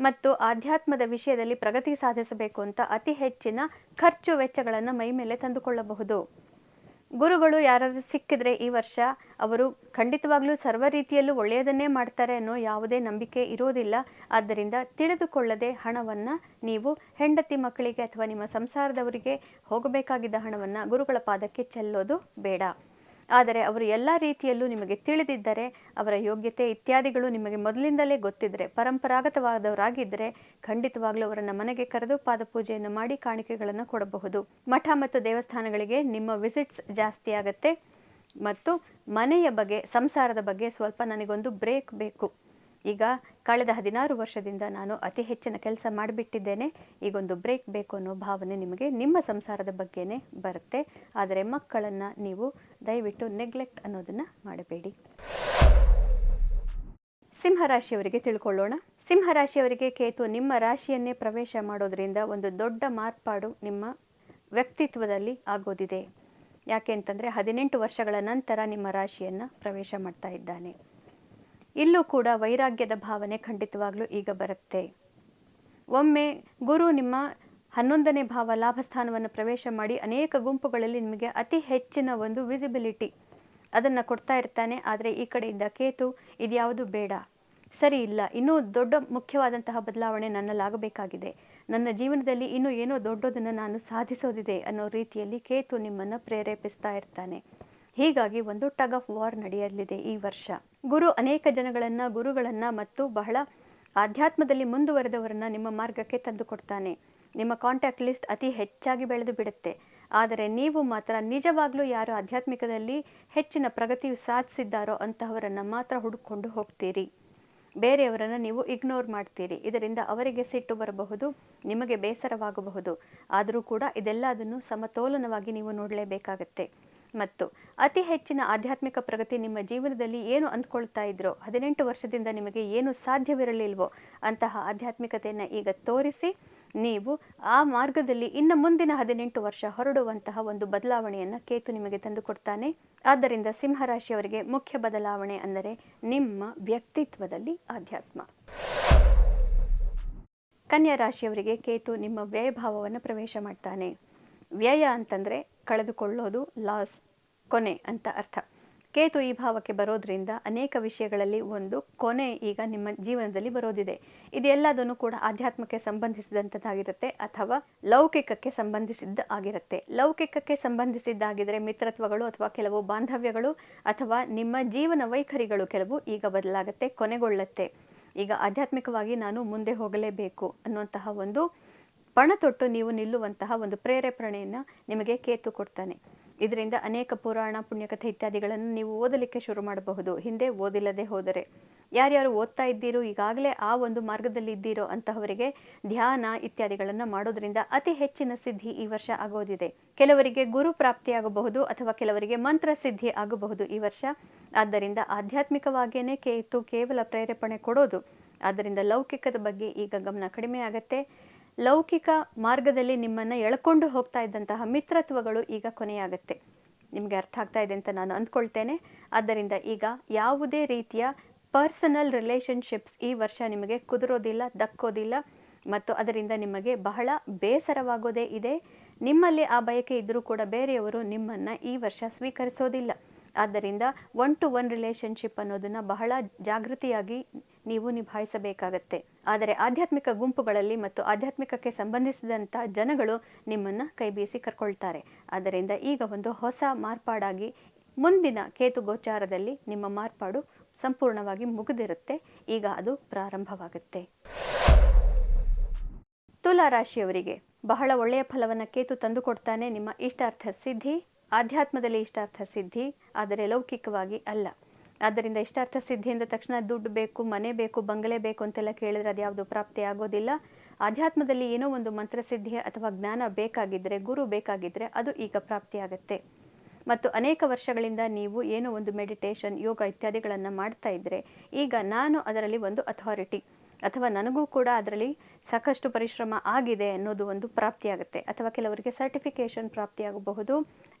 ಮತ್ತು ಆಧ್ಯಾತ್ಮದ ವಿಷಯದಲ್ಲಿ ಪ್ರಗತಿ ಸಾಧಿಸಬೇಕು ಅಂತ ಅತಿ ಹೆಚ್ಚಿನ ಖರ್ಚು ವೆಚ್ಚಗಳನ್ನು ಮೈಮೇಲೆ ತಂದುಕೊಳ್ಳಬಹುದು. ಗುರುಗಳು ಯಾರಾದರೂ ಸಿಕ್ಕಿದ್ರೆ ಈ ವರ್ಷ ಅವರು ಖಂಡಿತವಾಗ್ಲೂ ಸರ್ವ ರೀತಿಯಲ್ಲೂ ಒಳ್ಳೆಯದನ್ನೇ ಮಾಡ್ತಾರೆ ಅನ್ನೋ ಯಾವುದೇ ನಂಬಿಕೆ ಇರೋದಿಲ್ಲ. ಆದ್ದರಿಂದ ತಿಳಿದುಕೊಳ್ಳದೆ ಹಣವನ್ನು ನೀವು ಹೆಂಡತಿ ಮಕ್ಕಳಿಗೆ ಅಥವಾ ನಿಮ್ಮ ಸಂಸಾರದವರಿಗೆ ಹೋಗಬೇಕಾಗಿದ್ದ ಹಣವನ್ನು ಗುರುಗಳ ಪಾದಕ್ಕೆ ಚೆಲ್ಲೋದು ಬೇಡ. ಆದರೆ ಅವರು ಎಲ್ಲ ರೀತಿಯಲ್ಲೂ ನಿಮಗೆ ತಿಳಿದಿದ್ದರೆ, ಅವರ ಯೋಗ್ಯತೆ ಇತ್ಯಾದಿಗಳು ನಿಮಗೆ ಮೊದಲಿಂದಲೇ ಗೊತ್ತಿದ್ದರೆ, ಪರಂಪರಾಗತವಾದವರಾಗಿದ್ದರೆ ಖಂಡಿತವಾಗಲೂ ಅವರನ್ನು ಮನೆಗೆ ಕರೆದು ಪಾದಪೂಜೆಯನ್ನು ಮಾಡಿ ಕಾಣಿಕೆಗಳನ್ನು ಕೊಡಬಹುದು. ಮಠ ಮತ್ತು ದೇವಸ್ಥಾನಗಳಿಗೆ ನಿಮ್ಮ ವಿಸಿಟ್ಸ್ ಜಾಸ್ತಿ ಆಗುತ್ತೆ ಮತ್ತು ಮನೆಯ ಬಗ್ಗೆ, ಸಂಸಾರದ ಬಗ್ಗೆ ಸ್ವಲ್ಪ ನನಗೊಂದು ಬ್ರೇಕ್ ಬೇಕು. ಈಗ ಕಳೆದ ಹದಿನಾರು ವರ್ಷದಿಂದ ನಾನು ಅತಿ ಹೆಚ್ಚಿನ ಕೆಲಸ ಮಾಡಿಬಿಟ್ಟಿದ್ದೇನೆ. ಈಗೊಂದು ಬ್ರೇಕ್ ಬೇಕು ಅನ್ನೋ ಭಾವನೆ ನಿಮಗೆ ನಿಮ್ಮ ಸಂಸಾರದ ಬಗ್ಗೆನೇ ಬರುತ್ತೆ. ಆದರೆ ಮಕ್ಕಳನ್ನು ನೀವು ದಯವಿಟ್ಟು ನೆಗ್ಲೆಕ್ಟ್ ಅನ್ನೋದನ್ನು ಮಾಡಬೇಡಿ. ಸಿಂಹರಾಶಿಯವರಿಗೆ ತಿಳ್ಕೊಳ್ಳೋಣ. ಸಿಂಹರಾಶಿಯವರಿಗೆ ಕೇತು ನಿಮ್ಮ ರಾಶಿಯನ್ನೇ ಪ್ರವೇಶ ಮಾಡೋದ್ರಿಂದ ಒಂದು ದೊಡ್ಡ ಮಾರ್ಪಾಡು ನಿಮ್ಮ ವ್ಯಕ್ತಿತ್ವದಲ್ಲಿ ಆಗೋದಿದೆ. ಯಾಕೆ ಅಂತಂದರೆ ಹದಿನೆಂಟು ವರ್ಷಗಳ ನಂತರ ನಿಮ್ಮ ರಾಶಿಯನ್ನು ಪ್ರವೇಶ ಮಾಡ್ತಾ ಇದ್ದಾನೆ. ಇಲ್ಲೂ ಕೂಡ ವೈರಾಗ್ಯದ ಭಾವನೆ ಖಂಡಿತವಾಗ್ಲೂ ಈಗ ಬರುತ್ತೆ. ಒಮ್ಮೆ ಗುರು ನಿಮ್ಮ ಹನ್ನೊಂದನೇ ಭಾವ ಲಾಭಸ್ಥಾನವನ್ನು ಪ್ರವೇಶ ಮಾಡಿ ಅನೇಕ ಗುಂಪುಗಳಲ್ಲಿ ನಿಮಗೆ ಅತಿ ಹೆಚ್ಚಿನ ಒಂದು ವಿಸಿಬಿಲಿಟಿ ಅದನ್ನು ಕೊಡ್ತಾ ಇರ್ತಾನೆ. ಆದರೆ ಈ ಕಡೆಯಿಂದ ಕೇತು, ಇದ್ಯಾವುದು ಬೇಡ. ಸರಿ ಇಲ್ಲ, ಇನ್ನೂ ದೊಡ್ಡ ಮುಖ್ಯವಾದಂತಹ ಬದಲಾವಣೆ ನನ್ನಲ್ಲಾಗಬೇಕಾಗಿದೆ. ನನ್ನ ಜೀವನದಲ್ಲಿ ಇನ್ನೂ ಏನೋ ದೊಡ್ಡದನ್ನು ನಾನು ಸಾಧಿಸೋದಿದೆ ಅನ್ನೋ ರೀತಿಯಲ್ಲಿ ಕೇತು ನಿಮ್ಮನ್ನು ಪ್ರೇರೇಪಿಸ್ತಾ ಇರ್ತಾನೆ. ಹೀಗಾಗಿ ಒಂದು ಟಗ್ ಆಫ್ ವಾರ್ ನಡೆಯಲಿದೆ ಈ ವರ್ಷ. ಗುರು ಅನೇಕ ಜನಗಳನ್ನು, ಗುರುಗಳನ್ನು ಮತ್ತು ಬಹಳ ಆಧ್ಯಾತ್ಮದಲ್ಲಿ ಮುಂದುವರೆದವರನ್ನು ನಿಮ್ಮ ಮಾರ್ಗಕ್ಕೆ ತಂದುಕೊಡ್ತಾನೆ ನಿಮ್ಮ ಕಾಂಟ್ಯಾಕ್ಟ್ ಲಿಸ್ಟ್ ಅತಿ ಹೆಚ್ಚಾಗಿ ಬೆಳೆದು ಬಿಡುತ್ತೆ. ಆದರೆ ನೀವು ಮಾತ್ರ ನಿಜವಾಗ್ಲೂ ಯಾರು ಆಧ್ಯಾತ್ಮಿಕದಲ್ಲಿ ಹೆಚ್ಚಿನ ಪ್ರಗತಿ ಸಾಧಿಸಿದ್ದಾರೋ ಅಂತಹವರನ್ನು ಮಾತ್ರ ಹುಡುಕೊಂಡು ಹೋಗ್ತೀರಿ. ಬೇರೆಯವರನ್ನು ನೀವು ಇಗ್ನೋರ್ ಮಾಡ್ತೀರಿ. ಇದರಿಂದ ಅವರಿಗೆ ಸಿಟ್ಟು ಬರಬಹುದು, ನಿಮಗೆ ಬೇಸರವಾಗಬಹುದು. ಆದರೂ ಕೂಡ ಇದೆಲ್ಲದನ್ನು ಸಮತೋಲನವಾಗಿ ನೀವು ನೋಡಲೇಬೇಕಾಗತ್ತೆ. ಮತ್ತು ಅತಿ ಹೆಚ್ಚಿನ ಆಧ್ಯಾತ್ಮಿಕ ಪ್ರಗತಿ ನಿಮ್ಮ ಜೀವನದಲ್ಲಿ ಏನು ಅಂದ್ಕೊಳ್ತಾ ಇದ್ರೋ, ಹದಿನೆಂಟು ವರ್ಷದಿಂದ ನಿಮಗೆ ಏನು ಸಾಧ್ಯವಿರಲಿಲ್ವೋ ಅಂತಹ ಆಧ್ಯಾತ್ಮಿಕತೆಯನ್ನು ಈಗ ತೋರಿಸಿ ನೀವು ಆ ಮಾರ್ಗದಲ್ಲಿ ಇನ್ನು ಮುಂದಿನ ಹದಿನೆಂಟು ವರ್ಷ ಹೊರಡುವಂತಹ ಒಂದು ಬದಲಾವಣೆಯನ್ನು ಕೇತು ನಿಮಗೆ ತಂದುಕೊಡ್ತಾನೆ ಆದ್ದರಿಂದ ಸಿಂಹರಾಶಿಯವರಿಗೆ ಮುಖ್ಯ ಬದಲಾವಣೆ ಅಂದರೆ ನಿಮ್ಮ ವ್ಯಕ್ತಿತ್ವದಲ್ಲಿ ಆಧ್ಯಾತ್ಮ. ಕನ್ಯಾ ರಾಶಿಯವರಿಗೆ ಕೇತು ನಿಮ್ಮ ವ್ಯಯಭಾವವನ್ನು ಪ್ರವೇಶ ಮಾಡ್ತಾನೆ. ವ್ಯಯ ಅಂತಂದರೆ ಕಳೆದುಕೊಳ್ಳೋದು ಲಾಸ್ ಕೊನೆ ಅಂತ ಅರ್ಥ. ಕೇತು ಈ ಭಾವಕ್ಕೆ ಬರೋದ್ರಿಂದ ಅನೇಕ ವಿಷಯಗಳಲ್ಲಿ ಒಂದು ಕೊನೆ ಈಗ ನಿಮ್ಮ ಜೀವನದಲ್ಲಿ ಬರೋದಿದೆ. ಇದೆಲ್ಲದನ್ನು ಕೂಡ ಆಧ್ಯಾತ್ಮಕ್ಕೆ ಸಂಬಂಧಿಸಿದಂಥದ್ದಾಗಿರುತ್ತೆ ಅಥವಾ ಲೌಕಿಕಕ್ಕೆ ಸಂಬಂಧಿಸಿದ್ದ ಆಗಿರುತ್ತೆ. ಲೌಕಿಕಕ್ಕೆ ಸಂಬಂಧಿಸಿದ್ದಾಗಿದ್ದರೆ ಮಿತ್ರತ್ವಗಳು ಅಥವಾ ಕೆಲವು ಬಾಂಧವ್ಯಗಳು ಅಥವಾ ನಿಮ್ಮ ಜೀವನ ವೈಖರಿಗಳು ಕೆಲವು ಈಗ ಬದಲಾಗುತ್ತೆ, ಕೊನೆಗೊಳ್ಳುತ್ತೆ. ಈಗ ಆಧ್ಯಾತ್ಮಿಕವಾಗಿ ನಾನು ಮುಂದೆ ಹೋಗಲೇಬೇಕು ಅನ್ನುವಂತಹ ಒಂದು ಪಣತೊಟ್ಟು ನೀವು ನಿಲ್ಲುವಂತಹ ಒಂದು ಪ್ರೇರೇಪಣೆಯನ್ನು ನಿಮಗೆ ಕೇತು ಕೊಡ್ತಾನೆ. ಇದರಿಂದ ಅನೇಕ ಪುರಾಣ, ಪುಣ್ಯಕಥೆ ಇತ್ಯಾದಿಗಳನ್ನು ನೀವು ಓದಲಿಕ್ಕೆ ಶುರು ಮಾಡಬಹುದು. ಹಿಂದೆ ಓದಿಲ್ಲದೆ ಹೋದರೆ. ಯಾರ್ಯಾರು ಓದ್ತಾ ಇದ್ದೀರೋ, ಈಗಾಗಲೇ ಆ ಒಂದು ಮಾರ್ಗದಲ್ಲಿ ಇದ್ದೀರೋ ಅಂತಹವರಿಗೆ ಧ್ಯಾನ ಇತ್ಯಾದಿಗಳನ್ನು ಮಾಡೋದ್ರಿಂದ ಅತಿ ಹೆಚ್ಚಿನ ಸಿದ್ಧಿ ಈ ವರ್ಷ ಆಗೋದಿದೆ. ಕೆಲವರಿಗೆ ಗುರು ಪ್ರಾಪ್ತಿಯಾಗಬಹುದು ಅಥವಾ ಕೆಲವರಿಗೆ ಮಂತ್ರ ಸಿದ್ಧಿ ಆಗಬಹುದು ಈ ವರ್ಷ. ಆದ್ದರಿಂದ ಆಧ್ಯಾತ್ಮಿಕವಾಗಿಯೇ ಕೇತು ಕೇವಲ ಪ್ರೇರೇಪಣೆ ಕೊಡೋದು. ಆದ್ದರಿಂದ ಲೌಕಿಕದ ಬಗ್ಗೆ ಈಗ ಗಮನ ಕಡಿಮೆ ಆಗತ್ತೆ. ಲೌಕಿಕ ಮಾರ್ಗದಲ್ಲಿ ನಿಮ್ಮನ್ನು ಎಳ್ಕೊಂಡು ಹೋಗ್ತಾ ಇದ್ದಂತಹ ಮಿತ್ರತ್ವಗಳು ಈಗ ಕೊನೆಯಾಗುತ್ತೆ. ನಿಮಗೆ ಅರ್ಥ ಆಗ್ತಾ ಇದೆ ಅಂತ ನಾನು ಅಂದ್ಕೊಳ್ತೇನೆ. ಆದ್ದರಿಂದ ಈಗ ಯಾವುದೇ ರೀತಿಯ ಪರ್ಸನಲ್ ರಿಲೇಷನ್ಶಿಪ್ಸ್ ಈ ವರ್ಷ ನಿಮಗೆ ಕುದುರೋದಿಲ್ಲ, ದಕ್ಕೋದಿಲ್ಲ ಮತ್ತು ಅದರಿಂದ ನಿಮಗೆ ಬಹಳ ಬೇಸರವಾಗೋದೇ ಇದೆ. ನಿಮ್ಮಲ್ಲಿ ಆ ಬಯಕೆ ಇದ್ದರೂ ಕೂಡ ಬೇರೆಯವರು ನಿಮ್ಮನ್ನು ಈ ವರ್ಷ ಸ್ವೀಕರಿಸೋದಿಲ್ಲ. ಆದ್ದರಿಂದ ಒನ್ ಟು ಒನ್ ರಿಲೇಷನ್ಶಿಪ್ ಅನ್ನೋದನ್ನು ಬಹಳ ಜಾಗೃತಿಯಾಗಿ ನೀವು ನಿಭಾಯಿಸಬೇಕಾಗತ್ತೆ. ಆದರೆ ಆಧ್ಯಾತ್ಮಿಕ ಗುಂಪುಗಳಲ್ಲಿ ಮತ್ತು ಆಧ್ಯಾತ್ಮಿಕಕ್ಕೆ ಸಂಬಂಧಿಸಿದಂಥ ಜನಗಳು ನಿಮ್ಮನ್ನು ಕೈ ಬೀಸಿ ಕರ್ಕೊಳ್ತಾರೆ. ಆದ್ದರಿಂದ ಈಗ ಒಂದು ಹೊಸ ಮಾರ್ಪಾಡಾಗಿ ಮುಂದಿನ ಕೇತು ಗೋಚಾರದಲ್ಲಿ ನಿಮ್ಮ ಮಾರ್ಪಾಡು ಸಂಪೂರ್ಣವಾಗಿ ಮುಗಿದಿರುತ್ತೆ. ಈಗ ಅದು ಪ್ರಾರಂಭವಾಗುತ್ತೆ. ತುಲಾ ರಾಶಿಯವರಿಗೆ ಬಹಳ ಒಳ್ಳೆಯ ಫಲವನ್ನು ಕೇತು ತಂದುಕೊಡ್ತಾನೆ ನಿಮ್ಮ ಇಷ್ಟಾರ್ಥ ಸಿದ್ಧಿ. ಆಧ್ಯಾತ್ಮದಲ್ಲಿ ಇಷ್ಟಾರ್ಥ ಸಿದ್ಧಿ, ಆದರೆ ಲೌಕಿಕವಾಗಿ ಅಲ್ಲ. ಆದ್ದರಿಂದ ಇಷ್ಟಾರ್ಥ ಸಿದ್ಧಿಯಿಂದ ಅಂದ ತಕ್ಷಣ ದುಡ್ಡು ಬೇಕು, ಮನೆ ಬೇಕು, ಬಂಗಲೆ ಬೇಕು ಅಂತೆಲ್ಲ ಕೇಳಿದ್ರೆ ಅದ್ಯಾವುದು ಪ್ರಾಪ್ತಿ ಆಗೋದಿಲ್ಲ. ಆಧ್ಯಾತ್ಮದಲ್ಲಿ ಏನೋ ಒಂದು ಮಂತ್ರಸಿದ್ಧಿ ಅಥವಾ ಜ್ಞಾನ ಬೇಕಾಗಿದ್ದರೆ ಗುರು ಬೇಕಾಗಿದ್ದರೆ ಅದು ಈಗ ಪ್ರಾಪ್ತಿಯಾಗತ್ತೆ ಮತ್ತು ಅನೇಕ ವರ್ಷಗಳಿಂದ ನೀವು ಏನೋ ಒಂದು ಮೆಡಿಟೇಷನ್ ಯೋಗ ಇತ್ಯಾದಿಗಳನ್ನು ಮಾಡ್ತಾ ಇದ್ದರೆ ಈಗ ನಾನು ಅದರಲ್ಲಿ ಒಂದು ಅಥಾರಿಟಿ ಅಥವಾ ನನಗೂ ಕೂಡ ಅದರಲ್ಲಿ ಸಾಕಷ್ಟು ಪರಿಶ್ರಮ ಆಗಿದೆ ಅನ್ನೋದು ಒಂದು ಪ್ರಾಪ್ತಿಯಾಗುತ್ತೆ. ಅಥವಾ ಕೆಲವರಿಗೆ ಸರ್ಟಿಫಿಕೇಷನ್ ಪ್ರಾಪ್ತಿಯಾಗಬಹುದು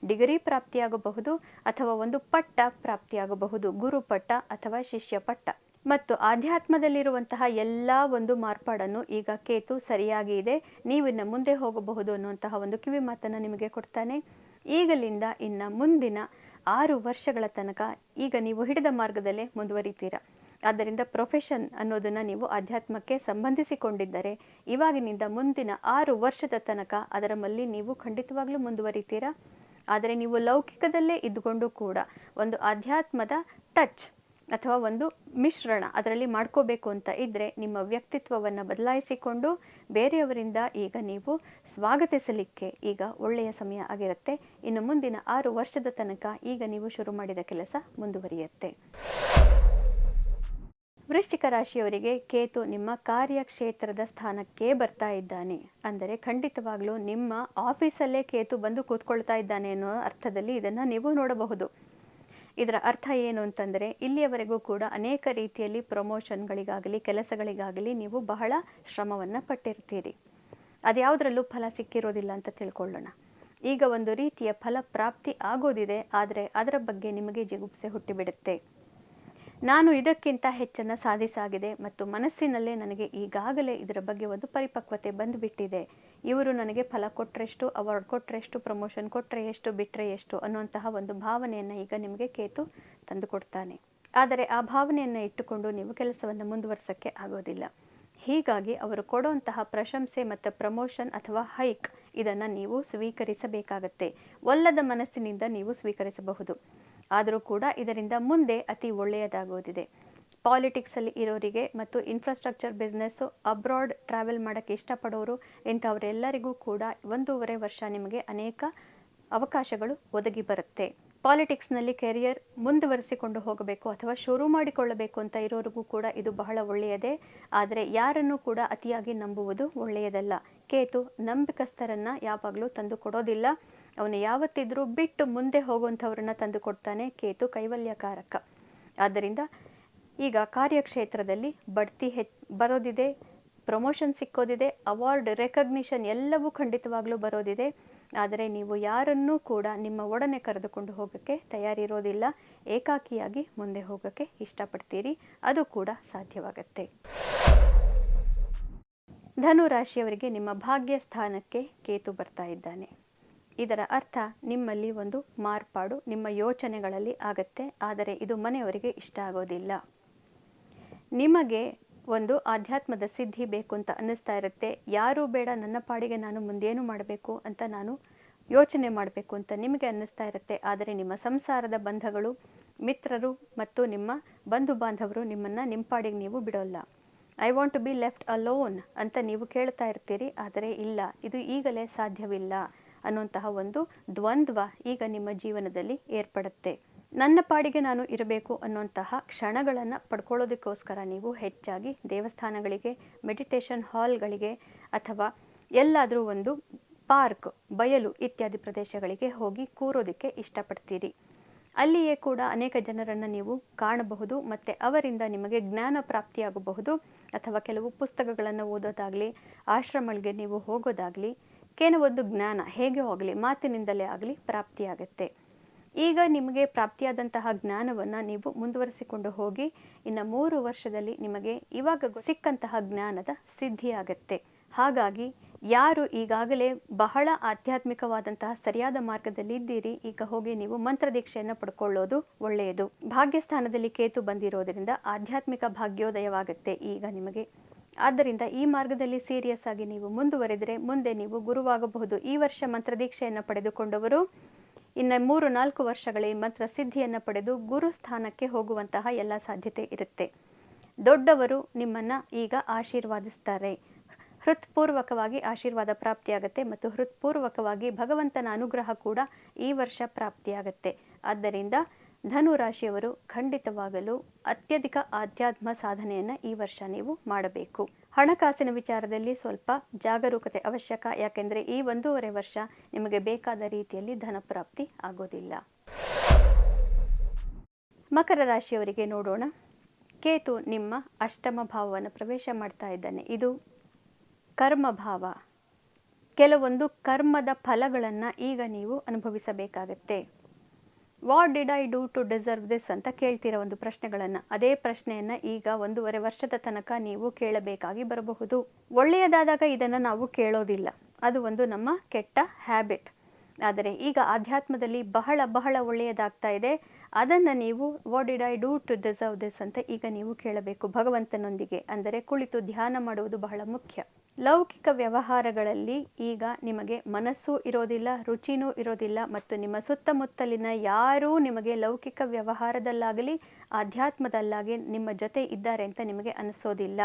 ಡಿಗ್ರಿ ಪ್ರಾಪ್ತಿಯಾಗಬಹುದು, ಅಥವಾ ಒಂದು ಪಟ್ಟ ಪ್ರಾಪ್ತಿಯಾಗಬಹುದು, ಗುರು ಪಟ್ಟ ಅಥವಾ ಶಿಷ್ಯ ಪಟ್ಟ. ಮತ್ತು ಆಧ್ಯಾತ್ಮದಲ್ಲಿರುವಂತಹ ಎಲ್ಲ ಒಂದು ಮಾರ್ಪಾಡನ್ನು ಈಗ ಕೇತು ಸರಿಯಾಗಿ ಇದೆ. ಇನ್ನು ಮುಂದೆ ಹೋಗಬಹುದು ಅನ್ನುವಂತಹ ಒಂದು ಕಿವಿ ಮಾತನ್ನು ನಿಮಗೆ ಕೊಡ್ತಾನೆ. ಈಗಲಿಂದ ಇನ್ನು ಮುಂದಿನ ಆರು ವರ್ಷಗಳ ತನಕ ಈಗ ನೀವು ಹಿಡಿದ ಮಾರ್ಗದಲ್ಲೇ ಮುಂದುವರಿತೀರಾ. ಆದ್ದರಿಂದ ಪ್ರೊಫೆಷನ್ ಅನ್ನೋದನ್ನು ನೀವು ಆಧ್ಯಾತ್ಮಕ್ಕೆ ಸಂಬಂಧಿಸಿಕೊಂಡಿದ್ದರೆ, ಇವಾಗಿನಿಂದ ಮುಂದಿನ ಆರು ವರ್ಷದ ತನಕ ಅದರ ಮಲ್ಲಿ ನೀವು ಖಂಡಿತವಾಗ್ಲೂ ಮುಂದುವರಿತೀರಾ? ಆದರೆ ನೀವು ಲೌಕಿಕದಲ್ಲೇ ಇದ್ದುಕೊಂಡು ಕೂಡ ಒಂದು ಆಧ್ಯಾತ್ಮದ ಟಚ್ ಅಥವಾ ಒಂದು ಮಿಶ್ರಣ ಅದರಲ್ಲಿ ಮಾಡ್ಕೋಬೇಕು ಅಂತ ಇದ್ದರೆ ನಿಮ್ಮ ವ್ಯಕ್ತಿತ್ವವನ್ನು ಬದಲಾಯಿಸಿಕೊಂಡು ಬೇರೆಯವರಿಂದ ಈಗ ನೀವು ಸ್ವಾಗತಿಸಲಿಕ್ಕೆ ಈಗ ಒಳ್ಳೆಯ ಸಮಯ ಆಗಿರುತ್ತೆ. ಇನ್ನು ಮುಂದಿನ ಆರು ವರ್ಷದ ತನಕ ಈಗ ನೀವು ಶುರು ಮಾಡಿದ ಕೆಲಸ ಮುಂದುವರಿಯುತ್ತೆ. ವೃಶ್ಚಿಕ ರಾಶಿಯವರಿಗೆ ಕೇತು ನಿಮ್ಮ ಕಾರ್ಯಕ್ಷೇತ್ರದ ಸ್ಥಾನಕ್ಕೆ ಬರ್ತಾ ಇದ್ದಾನೆ. ಅಂದರೆ ಖಂಡಿತವಾಗ್ಲೂ ನಿಮ್ಮ ಆಫೀಸಲ್ಲೇ ಕೇತು ಬಂದು ಕೂತ್ಕೊಳ್ತಾ ಇದ್ದಾನೆ ಅನ್ನೋ ಅರ್ಥದಲ್ಲಿ ಇದನ್ನು ನೀವು ನೋಡಬಹುದು. ಇದರ ಅರ್ಥ ಏನು ಅಂತಂದರೆ, ಇಲ್ಲಿಯವರೆಗೂ ಕೂಡ ಅನೇಕ ರೀತಿಯಲ್ಲಿ ಪ್ರಮೋಷನ್ಗಳಿಗಾಗಲಿ, ಕೆಲಸಗಳಿಗಾಗಲಿ ನೀವು ಬಹಳ ಶ್ರಮವನ್ನು ಪಟ್ಟಿರ್ತೀರಿ. ಅದ್ಯಾವುದರಲ್ಲೂ ಫಲ ಸಿಕ್ಕಿರೋದಿಲ್ಲ ಅಂತ ತಿಳ್ಕೊಳ್ಳೋಣ. ಈಗ ಒಂದು ರೀತಿಯ ಫಲ ಪ್ರಾಪ್ತಿ ಆಗೋದಿದೆ, ಆದರೆ ಅದರ ಬಗ್ಗೆ ನಿಮಗೆ ಜಿಗುಪ್ಸೆ ಹುಟ್ಟಿಬಿಡುತ್ತೆ. ನಾನು ಇದಕ್ಕಿಂತ ಹೆಚ್ಚನ್ನು ಸಾಧಿಸಾಗಿದೆ ಮತ್ತು ಮನಸ್ಸಿನಲ್ಲೇ ನನಗೆ ಈಗಾಗಲೇ ಇದರ ಬಗ್ಗೆ ಒಂದು ಪರಿಪಕ್ವತೆ ಬಂದುಬಿಟ್ಟಿದೆ. ಇವರು ನನಗೆ ಫಲ ಕೊಟ್ಟರೆಷ್ಟು ಅವಾರ್ಡ್ ಕೊಟ್ಟರೆಷ್ಟು ಪ್ರಮೋಷನ್ ಕೊಟ್ಟರೆ ಎಷ್ಟು ಬಿಟ್ಟರೆ ಎಷ್ಟು ಅನ್ನುವಂತಹ ಒಂದು ಭಾವನೆಯನ್ನು ಈಗ ನಿಮಗೆ ಕೇತು ತಂದುಕೊಡ್ತಾನೆ. ಆದರೆ ಆ ಭಾವನೆಯನ್ನು ಇಟ್ಟುಕೊಂಡು ನೀವು ಕೆಲಸವನ್ನು ಮುಂದುವರ್ಸೋಕ್ಕೆ ಆಗೋದಿಲ್ಲ. ಹೀಗಾಗಿ ಅವರು ಕೊಡುವಂತಹ ಪ್ರಶಂಸೆ ಮತ್ತು ಪ್ರಮೋಷನ್ ಅಥವಾ ಹೈಕ್ ಇದನ್ನು ನೀವು ಸ್ವೀಕರಿಸಬೇಕಾಗತ್ತೆ. ಒಲ್ಲದ ಮನಸ್ಸಿನಿಂದ ನೀವು ಸ್ವೀಕರಿಸಬಹುದು. ಆದರೂ ಕೂಡ ಇದರಿಂದ ಮುಂದೆ ಅತಿ ಒಳ್ಳೆಯದಾಗೋದಿದೆ ಪಾಲಿಟಿಕ್ಸಲ್ಲಿ ಇರೋರಿಗೆ ಮತ್ತು ಇನ್ಫ್ರಾಸ್ಟ್ರಕ್ಚರ್ ಬಿಸ್ನೆಸ್ಸು ಅಬ್ರಾಡ್ ಟ್ರಾವೆಲ್ ಮಾಡೋಕ್ಕೆ ಇಷ್ಟಪಡೋರು ಇಂಥವರೆಲ್ಲರಿಗೂ ಕೂಡ ಒಂದೂವರೆ ವರ್ಷ ನಿಮಗೆ ಅನೇಕ ಅವಕಾಶಗಳು ಒದಗಿ ಬರುತ್ತೆ. ಪಾಲಿಟಿಕ್ಸ್ನಲ್ಲಿ ಕೆರಿಯರ್ ಮುಂದುವರಿಸಿಕೊಂಡು ಹೋಗಬೇಕು ಅಥವಾ ಶುರು ಮಾಡಿಕೊಳ್ಳಬೇಕು ಅಂತ ಇರೋರಿಗೂ ಕೂಡ ಇದು ಬಹಳ ಒಳ್ಳೆಯದೇ. ಆದರೆ ಯಾರನ್ನು ಕೂಡ ಅತಿಯಾಗಿ ನಂಬುವುದು ಒಳ್ಳೆಯದಲ್ಲ. ಕೇತು ನಂಬಿಕಸ್ಥರನ್ನು ಯಾವಾಗಲೂ ತಂದು ಕೊಡೋದಿಲ್ಲ ಅವನು ಯಾವತ್ತಿದ್ರೂ ಬಿಟ್ಟು ಮುಂದೆ ಹೋಗುವಂಥವ್ರನ್ನ ತಂದು ಕೊಡ್ತಾನೆ ಕೇತು ಕೈವಲ್ಯಕಾರಕ. ಆದ್ದರಿಂದ ಈಗ ಕಾರ್ಯಕ್ಷೇತ್ರದಲ್ಲಿ ಬಡ್ತಿ ಹೆಚ್ಚು ಬರೋದಿದೆ, ಪ್ರಮೋಷನ್ ಸಿಕ್ಕೋದಿದೆ, ಅವಾರ್ಡ್ ರೆಕಗ್ನಿಷನ್ ಎಲ್ಲವೂ ಖಂಡಿತವಾಗ್ಲೂ ಬರೋದಿದೆ. ಆದರೆ ನೀವು ಯಾರನ್ನೂ ಕೂಡ ನಿಮ್ಮ ಒಡನೆ ಕರೆದುಕೊಂಡು ಹೋಗೋಕ್ಕೆ ತಯಾರಿರೋದಿಲ್ಲ. ಏಕಾಕಿಯಾಗಿ ಮುಂದೆ ಹೋಗೋಕ್ಕೆ ಇಷ್ಟಪಡ್ತೀರಿ. ಅದು ಕೂಡ ಸಾಧ್ಯವಾಗತ್ತೆ. ಧನು ರಾಶಿಯವರಿಗೆ ನಿಮ್ಮ ಭಾಗ್ಯ ಸ್ಥಾನಕ್ಕೆ ಕೇತು ಬರ್ತಾ ಇದ್ದಾನೆ. ಇದರ ಅರ್ಥ ನಿಮ್ಮಲ್ಲಿ ಒಂದು ಮಾರ್ಪಾಡು ನಿಮ್ಮ ಯೋಚನೆಗಳಲ್ಲಿ ಆಗತ್ತೆ, ಆದರೆ ಇದು ಮನೆಯವರಿಗೆ ಇಷ್ಟ ಆಗೋದಿಲ್ಲ. ನಿಮಗೆ ಒಂದು ಆಧ್ಯಾತ್ಮದ ಸಿದ್ಧಿ ಬೇಕು ಅಂತ ಅನ್ನಿಸ್ತಾ ಇರುತ್ತೆ, ಯಾರೂ ಬೇಡ, ನನ್ನ ಪಾಡಿಗೆ ನಾನು ಮುಂದೇನು ಮಾಡಬೇಕು ಅಂತ ನಾನು ಯೋಚನೆ ಮಾಡಬೇಕು ಅಂತ ನಿಮಗೆ ಅನ್ನಿಸ್ತಾ ಇರುತ್ತೆ, ಆದರೆ ನಿಮ್ಮ ಸಂಸಾರದ ಬಂಧಗಳು, ಮಿತ್ರರು ಮತ್ತು ನಿಮ್ಮ ಬಂಧು ಬಾಂಧವರು ನಿಮ್ಮನ್ನು ನಿಮ್ಮ ಪಾಡಿಗೆ ನೀವು ಬಿಡೋಲ್ಲ. I want to be left alone ಅಂತ ನೀವು ಕೇಳ್ತಾ ಇರ್ತೀರಿ, ಆದರೆ ಇಲ್ಲ, ಇದು ಈಗಲೇ ಸಾಧ್ಯವಿಲ್ಲ. ಅನ್ನುವಂತಹ ಒಂದು ದ್ವಂದ್ವ ಈಗ ನಿಮ್ಮ ಜೀವನದಲ್ಲಿ ಏರ್ಪಡುತ್ತೆ. ನನ್ನ ಪಾಡಿಗೆ ನಾನು ಇರಬೇಕು ಅನ್ನುವಂತಹ ಕ್ಷಣಗಳನ್ನು ಪಡ್ಕೊಳ್ಳೋದಕ್ಕೋಸ್ಕರ ನೀವು ಹೆಚ್ಚಾಗಿ ದೇವಸ್ಥಾನಗಳಿಗೆ ಮೆಡಿಟೇಷನ್ ಹಾಲ್ಗಳಿಗೆ ಅಥವಾ ಎಲ್ಲಾದರೂ ಒಂದು ಪಾರ್ಕ್ ಬಯಲು ಇತ್ಯಾದಿ ಪ್ರದೇಶಗಳಿಗೆ ಹೋಗಿ ಕೂರೋದಕ್ಕೆ ಇಷ್ಟಪಡ್ತೀರಿ. ಅಲ್ಲಿಯೇ ಕೂಡ ಅನೇಕ ಜನರನ್ನು ನೀವು ಕಾಣಬಹುದು ಮತ್ತು ಅವರಿಂದ ನಿಮಗೆ ಜ್ಞಾನ ಪ್ರಾಪ್ತಿಯಾಗಬಹುದು ಅಥವಾ ಕೆಲವು ಪುಸ್ತಕಗಳನ್ನು ಓದೋದಾಗಲಿ, ಆಶ್ರಮಗಳಿಗೆ ನೀವು ಹೋಗೋದಾಗಲಿ ಕೆಲವೊಂದು ಜ್ಞಾನ? ಹೇಗೆ ಆಗಲಿ ಮಾತಿನಿಂದಲೇ ಆಗಲಿ ಪ್ರಾಪ್ತಿಯಾಗತ್ತೆ. ಈಗ ನಿಮಗೆ ಪ್ರಾಪ್ತಿಯಾದಂತಹ ಜ್ಞಾನವನ್ನು ನೀವು ಮುಂದುವರಿಸಿಕೊಂಡು ಹೋಗಿ, ಇನ್ನು ಮೂರು ವರ್ಷದಲ್ಲಿ ನಿಮಗೆ ಇವಾಗ ಸಿಕ್ಕಂತಹ ಜ್ಞಾನದ ಸಿದ್ಧಿಯಾಗತ್ತೆ. ಹಾಗಾಗಿ, ಯಾರು ಈಗಾಗಲೇ ಬಹಳ ಆಧ್ಯಾತ್ಮಿಕವಾದಂತಹ ಸರಿಯಾದ ಮಾರ್ಗದಲ್ಲಿ ಇದ್ದೀರಿ, ಈಗ ಹೋಗಿ ನೀವು ಮಂತ್ರ ದೀಕ್ಷೆಯನ್ನು ಪಡ್ಕೊಳ್ಳೋದು ಒಳ್ಳೆಯದು. ಭಾಗ್ಯಸ್ಥಾನದಲ್ಲಿ ಕೇತು ಬಂದಿರೋದರಿಂದ ಆಧ್ಯಾತ್ಮಿಕ ಭಾಗ್ಯೋದಯವಾಗುತ್ತೆ ಈಗ ನಿಮಗೆ. ಆದ್ದರಿಂದ ಈ ಮಾರ್ಗದಲ್ಲಿ ಸೀರಿಯಸ್ ಆಗಿ ನೀವು ಮುಂದುವರೆದರೆ ಮುಂದೆ ನೀವು ಗುರುವಾಗಬಹುದು. ಈ ವರ್ಷ ಮಂತ್ರದೀಕ್ಷೆಯನ್ನು ಪಡೆದುಕೊಂಡವರು ಇನ್ನು ಮೂರು, ನಾಲ್ಕು ವರ್ಷಗಳಲ್ಲಿ ಮಂತ್ರ ಸಿದ್ಧಿಯನ್ನು ಪಡೆದು ಗುರು ಸ್ಥಾನಕ್ಕೆ ಹೋಗುವಂತಹ ಎಲ್ಲ ಸಾಧ್ಯತೆ ಇರುತ್ತೆ. ದೊಡ್ಡವರು ನಿಮ್ಮನ್ನು ಈಗ ಆಶೀರ್ವಾದಿಸ್ತಾರೆ. ಹೃತ್ಪೂರ್ವಕವಾಗಿ ಆಶೀರ್ವಾದ ಪ್ರಾಪ್ತಿಯಾಗತ್ತೆ ಮತ್ತು ಹೃತ್ಪೂರ್ವಕವಾಗಿ ಭಗವಂತನ ಅನುಗ್ರಹ ಕೂಡ ಈ ವರ್ಷ ಪ್ರಾಪ್ತಿಯಾಗತ್ತೆ. ಆದ್ದರಿಂದ ಧನು ರಾಶಿಯವರು ಖಂಡಿತವಾಗಲು ಅತ್ಯಧಿಕ ಆಧ್ಯಾತ್ಮ ಸಾಧನೆಯನ್ನು ಈ ವರ್ಷ ನೀವು ಮಾಡಬೇಕು. ಹಣಕಾಸಿನ ವಿಚಾರದಲ್ಲಿ ಸ್ವಲ್ಪ ಜಾಗರೂಕತೆ ಅವಶ್ಯಕ, ಯಾಕೆಂದರೆ ಈ ಒಂದೂವರೆ ವರ್ಷ ನಿಮಗೆ ಬೇಕಾದ ರೀತಿಯಲ್ಲಿ ಧನಪ್ರಾಪ್ತಿ ಆಗೋದಿಲ್ಲ. ಮಕರ ರಾಶಿಯವರಿಗೆ ನೋಡೋಣ. ಕೇತು ನಿಮ್ಮ ಅಷ್ಟಮ ಭಾವವನ್ನು ಪ್ರವೇಶ ಮಾಡ್ತಾ ಇದ್ದಾನೆ. ಇದು ಕರ್ಮ ಭಾವ ಕೆಲವೊಂದು ಕರ್ಮದ ಫಲಗಳನ್ನು ಈಗ ನೀವು ಅನುಭವಿಸಬೇಕಾಗತ್ತೆ. What did I do to deserve this ಅಂತ ಕೇಳ್ತಿರೋ ಒಂದು ಪ್ರಶ್ನೆಗಳನ್ನು. ಅದೇ ಪ್ರಶ್ನೆಯನ್ನು ಈಗ ಒಂದೂವರೆ ವರ್ಷದ ತನಕ ನೀವು ಕೇಳಬೇಕಾಗಿ ಬರಬಹುದು. ಒಳ್ಳೆಯದಾದಾಗ ಇದನ್ನು ನಾವು ಕೇಳೋದಿಲ್ಲ. ಅದು ಒಂದು ನಮ್ಮ ಕೆಟ್ಟ ಹ್ಯಾಬಿಟ್ ಆದರೆ ಈಗ ಆಧ್ಯಾತ್ಮದಲ್ಲಿ ಬಹಳ ಬಹಳ ಒಳ್ಳೆಯದಾಗ್ತಾ ಇದೆ. ಅದನ್ನು ನೀವು what did I do to deserve this ಅಂತ ಈಗ ನೀವು ಕೇಳಬೇಕು ಭಗವಂತನೊಂದಿಗೆ. ಅಂದರೆ ಕುಳಿತು ಧ್ಯಾನ ಮಾಡುವುದು ಬಹಳ ಮುಖ್ಯ. ಲೌಕಿಕ ವ್ಯವಹಾರಗಳಲ್ಲಿ ಈಗ ನಿಮಗೆ ಮನಸ್ಸು ಇರೋದಿಲ್ಲ, ರುಚಿನೂ ಇರೋದಿಲ್ಲ ಮತ್ತು ನಿಮ್ಮ ಸುತ್ತಮುತ್ತಲಿನ ಯಾರೂ ನಿಮಗೆ ಲೌಕಿಕ ವ್ಯವಹಾರದಲ್ಲಾಗಲಿ ಆಧ್ಯಾತ್ಮದಲ್ಲಾಗಿ ನಿಮ್ಮ ಜೊತೆ ಇದ್ದಾರೆ ಅಂತ ನಿಮಗೆ ಅನಿಸೋದಿಲ್ಲ.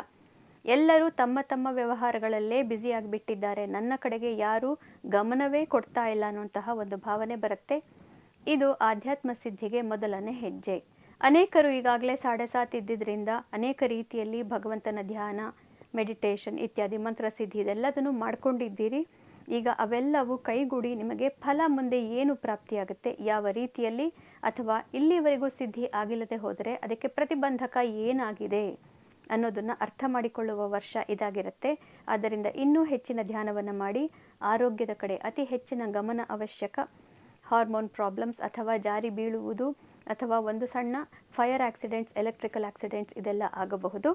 ಎಲ್ಲರೂ ತಮ್ಮ ತಮ್ಮ ವ್ಯವಹಾರಗಳಲ್ಲೇ ಬ್ಯುಸಿಯಾಗಿಬಿಟ್ಟಿದ್ದಾರೆ ನನ್ನ ಕಡೆಗೆ ಯಾರೂ ಗಮನವೇ ಕೊಡ್ತಾ ಇಲ್ಲ ಅನ್ನುವಂತಹ ಒಂದು ಭಾವನೆ ಬರುತ್ತೆ. ಇದು ಆಧ್ಯಾತ್ಮ ಸಿದ್ಧಿಗೆ ಮೊದಲನೇ ಹೆಜ್ಜೆ. ಅನೇಕರು ಈಗಾಗಲೇ ಸಾಡೆ ಸಾತ್ ಇದ್ದಿದ್ದರಿಂದ ಅನೇಕ ರೀತಿಯಲ್ಲಿ ಭಗವಂತನ ಧ್ಯಾನ ಮೆಡಿಟೇಷನ್ ಇತ್ಯಾದಿ ಮಂತ್ರ ಸಿದ್ಧಿ ಇದೆಲ್ಲದನ್ನು ಮಾಡ್ಕೊಂಡಿದ್ದೀರಿ. ಈಗ ಅವೆಲ್ಲವೂ ಕೈಗೂಡಿ ನಿಮಗೆ ಫಲ ಮುಂದೆ ಏನು ಪ್ರಾಪ್ತಿಯಾಗುತ್ತೆ, ಯಾವ ರೀತಿಯಲ್ಲಿ ಅಥವಾ ಇಲ್ಲಿವರೆಗೂ ಸಿದ್ಧಿ ಆಗಿಲ್ಲದೆ ಹೋದರೆ ಅದಕ್ಕೆ ಪ್ರತಿಬಂಧಕ ಏನಾಗಿದೆ ಅನ್ನೋದನ್ನು ಅರ್ಥ ಮಾಡಿಕೊಳ್ಳುವ ವರ್ಷ ಇದಾಗಿರುತ್ತೆ. ಆದ್ದರಿಂದ ಇನ್ನೂ ಹೆಚ್ಚಿನ ಧ್ಯಾನವನ್ನು ಮಾಡಿ, ಆರೋಗ್ಯದ ಕಡೆ ಅತಿ ಹೆಚ್ಚಿನ ಗಮನ ಅವಶ್ಯಕ. ಹಾರ್ಮೋನ್ ಪ್ರಾಬ್ಲಮ್ಸ್ ಅಥವಾ ಜಾರಿ ಬೀಳುವುದು ಅಥವಾ ಒಂದು ಸಣ್ಣ ಫೈರ್ ಆಕ್ಸಿಡೆಂಟ್ಸ್, ಎಲೆಕ್ಟ್ರಿಕಲ್ ಆಕ್ಸಿಡೆಂಟ್ಸ್ ಇದೆಲ್ಲ ಆಗಬಹುದು.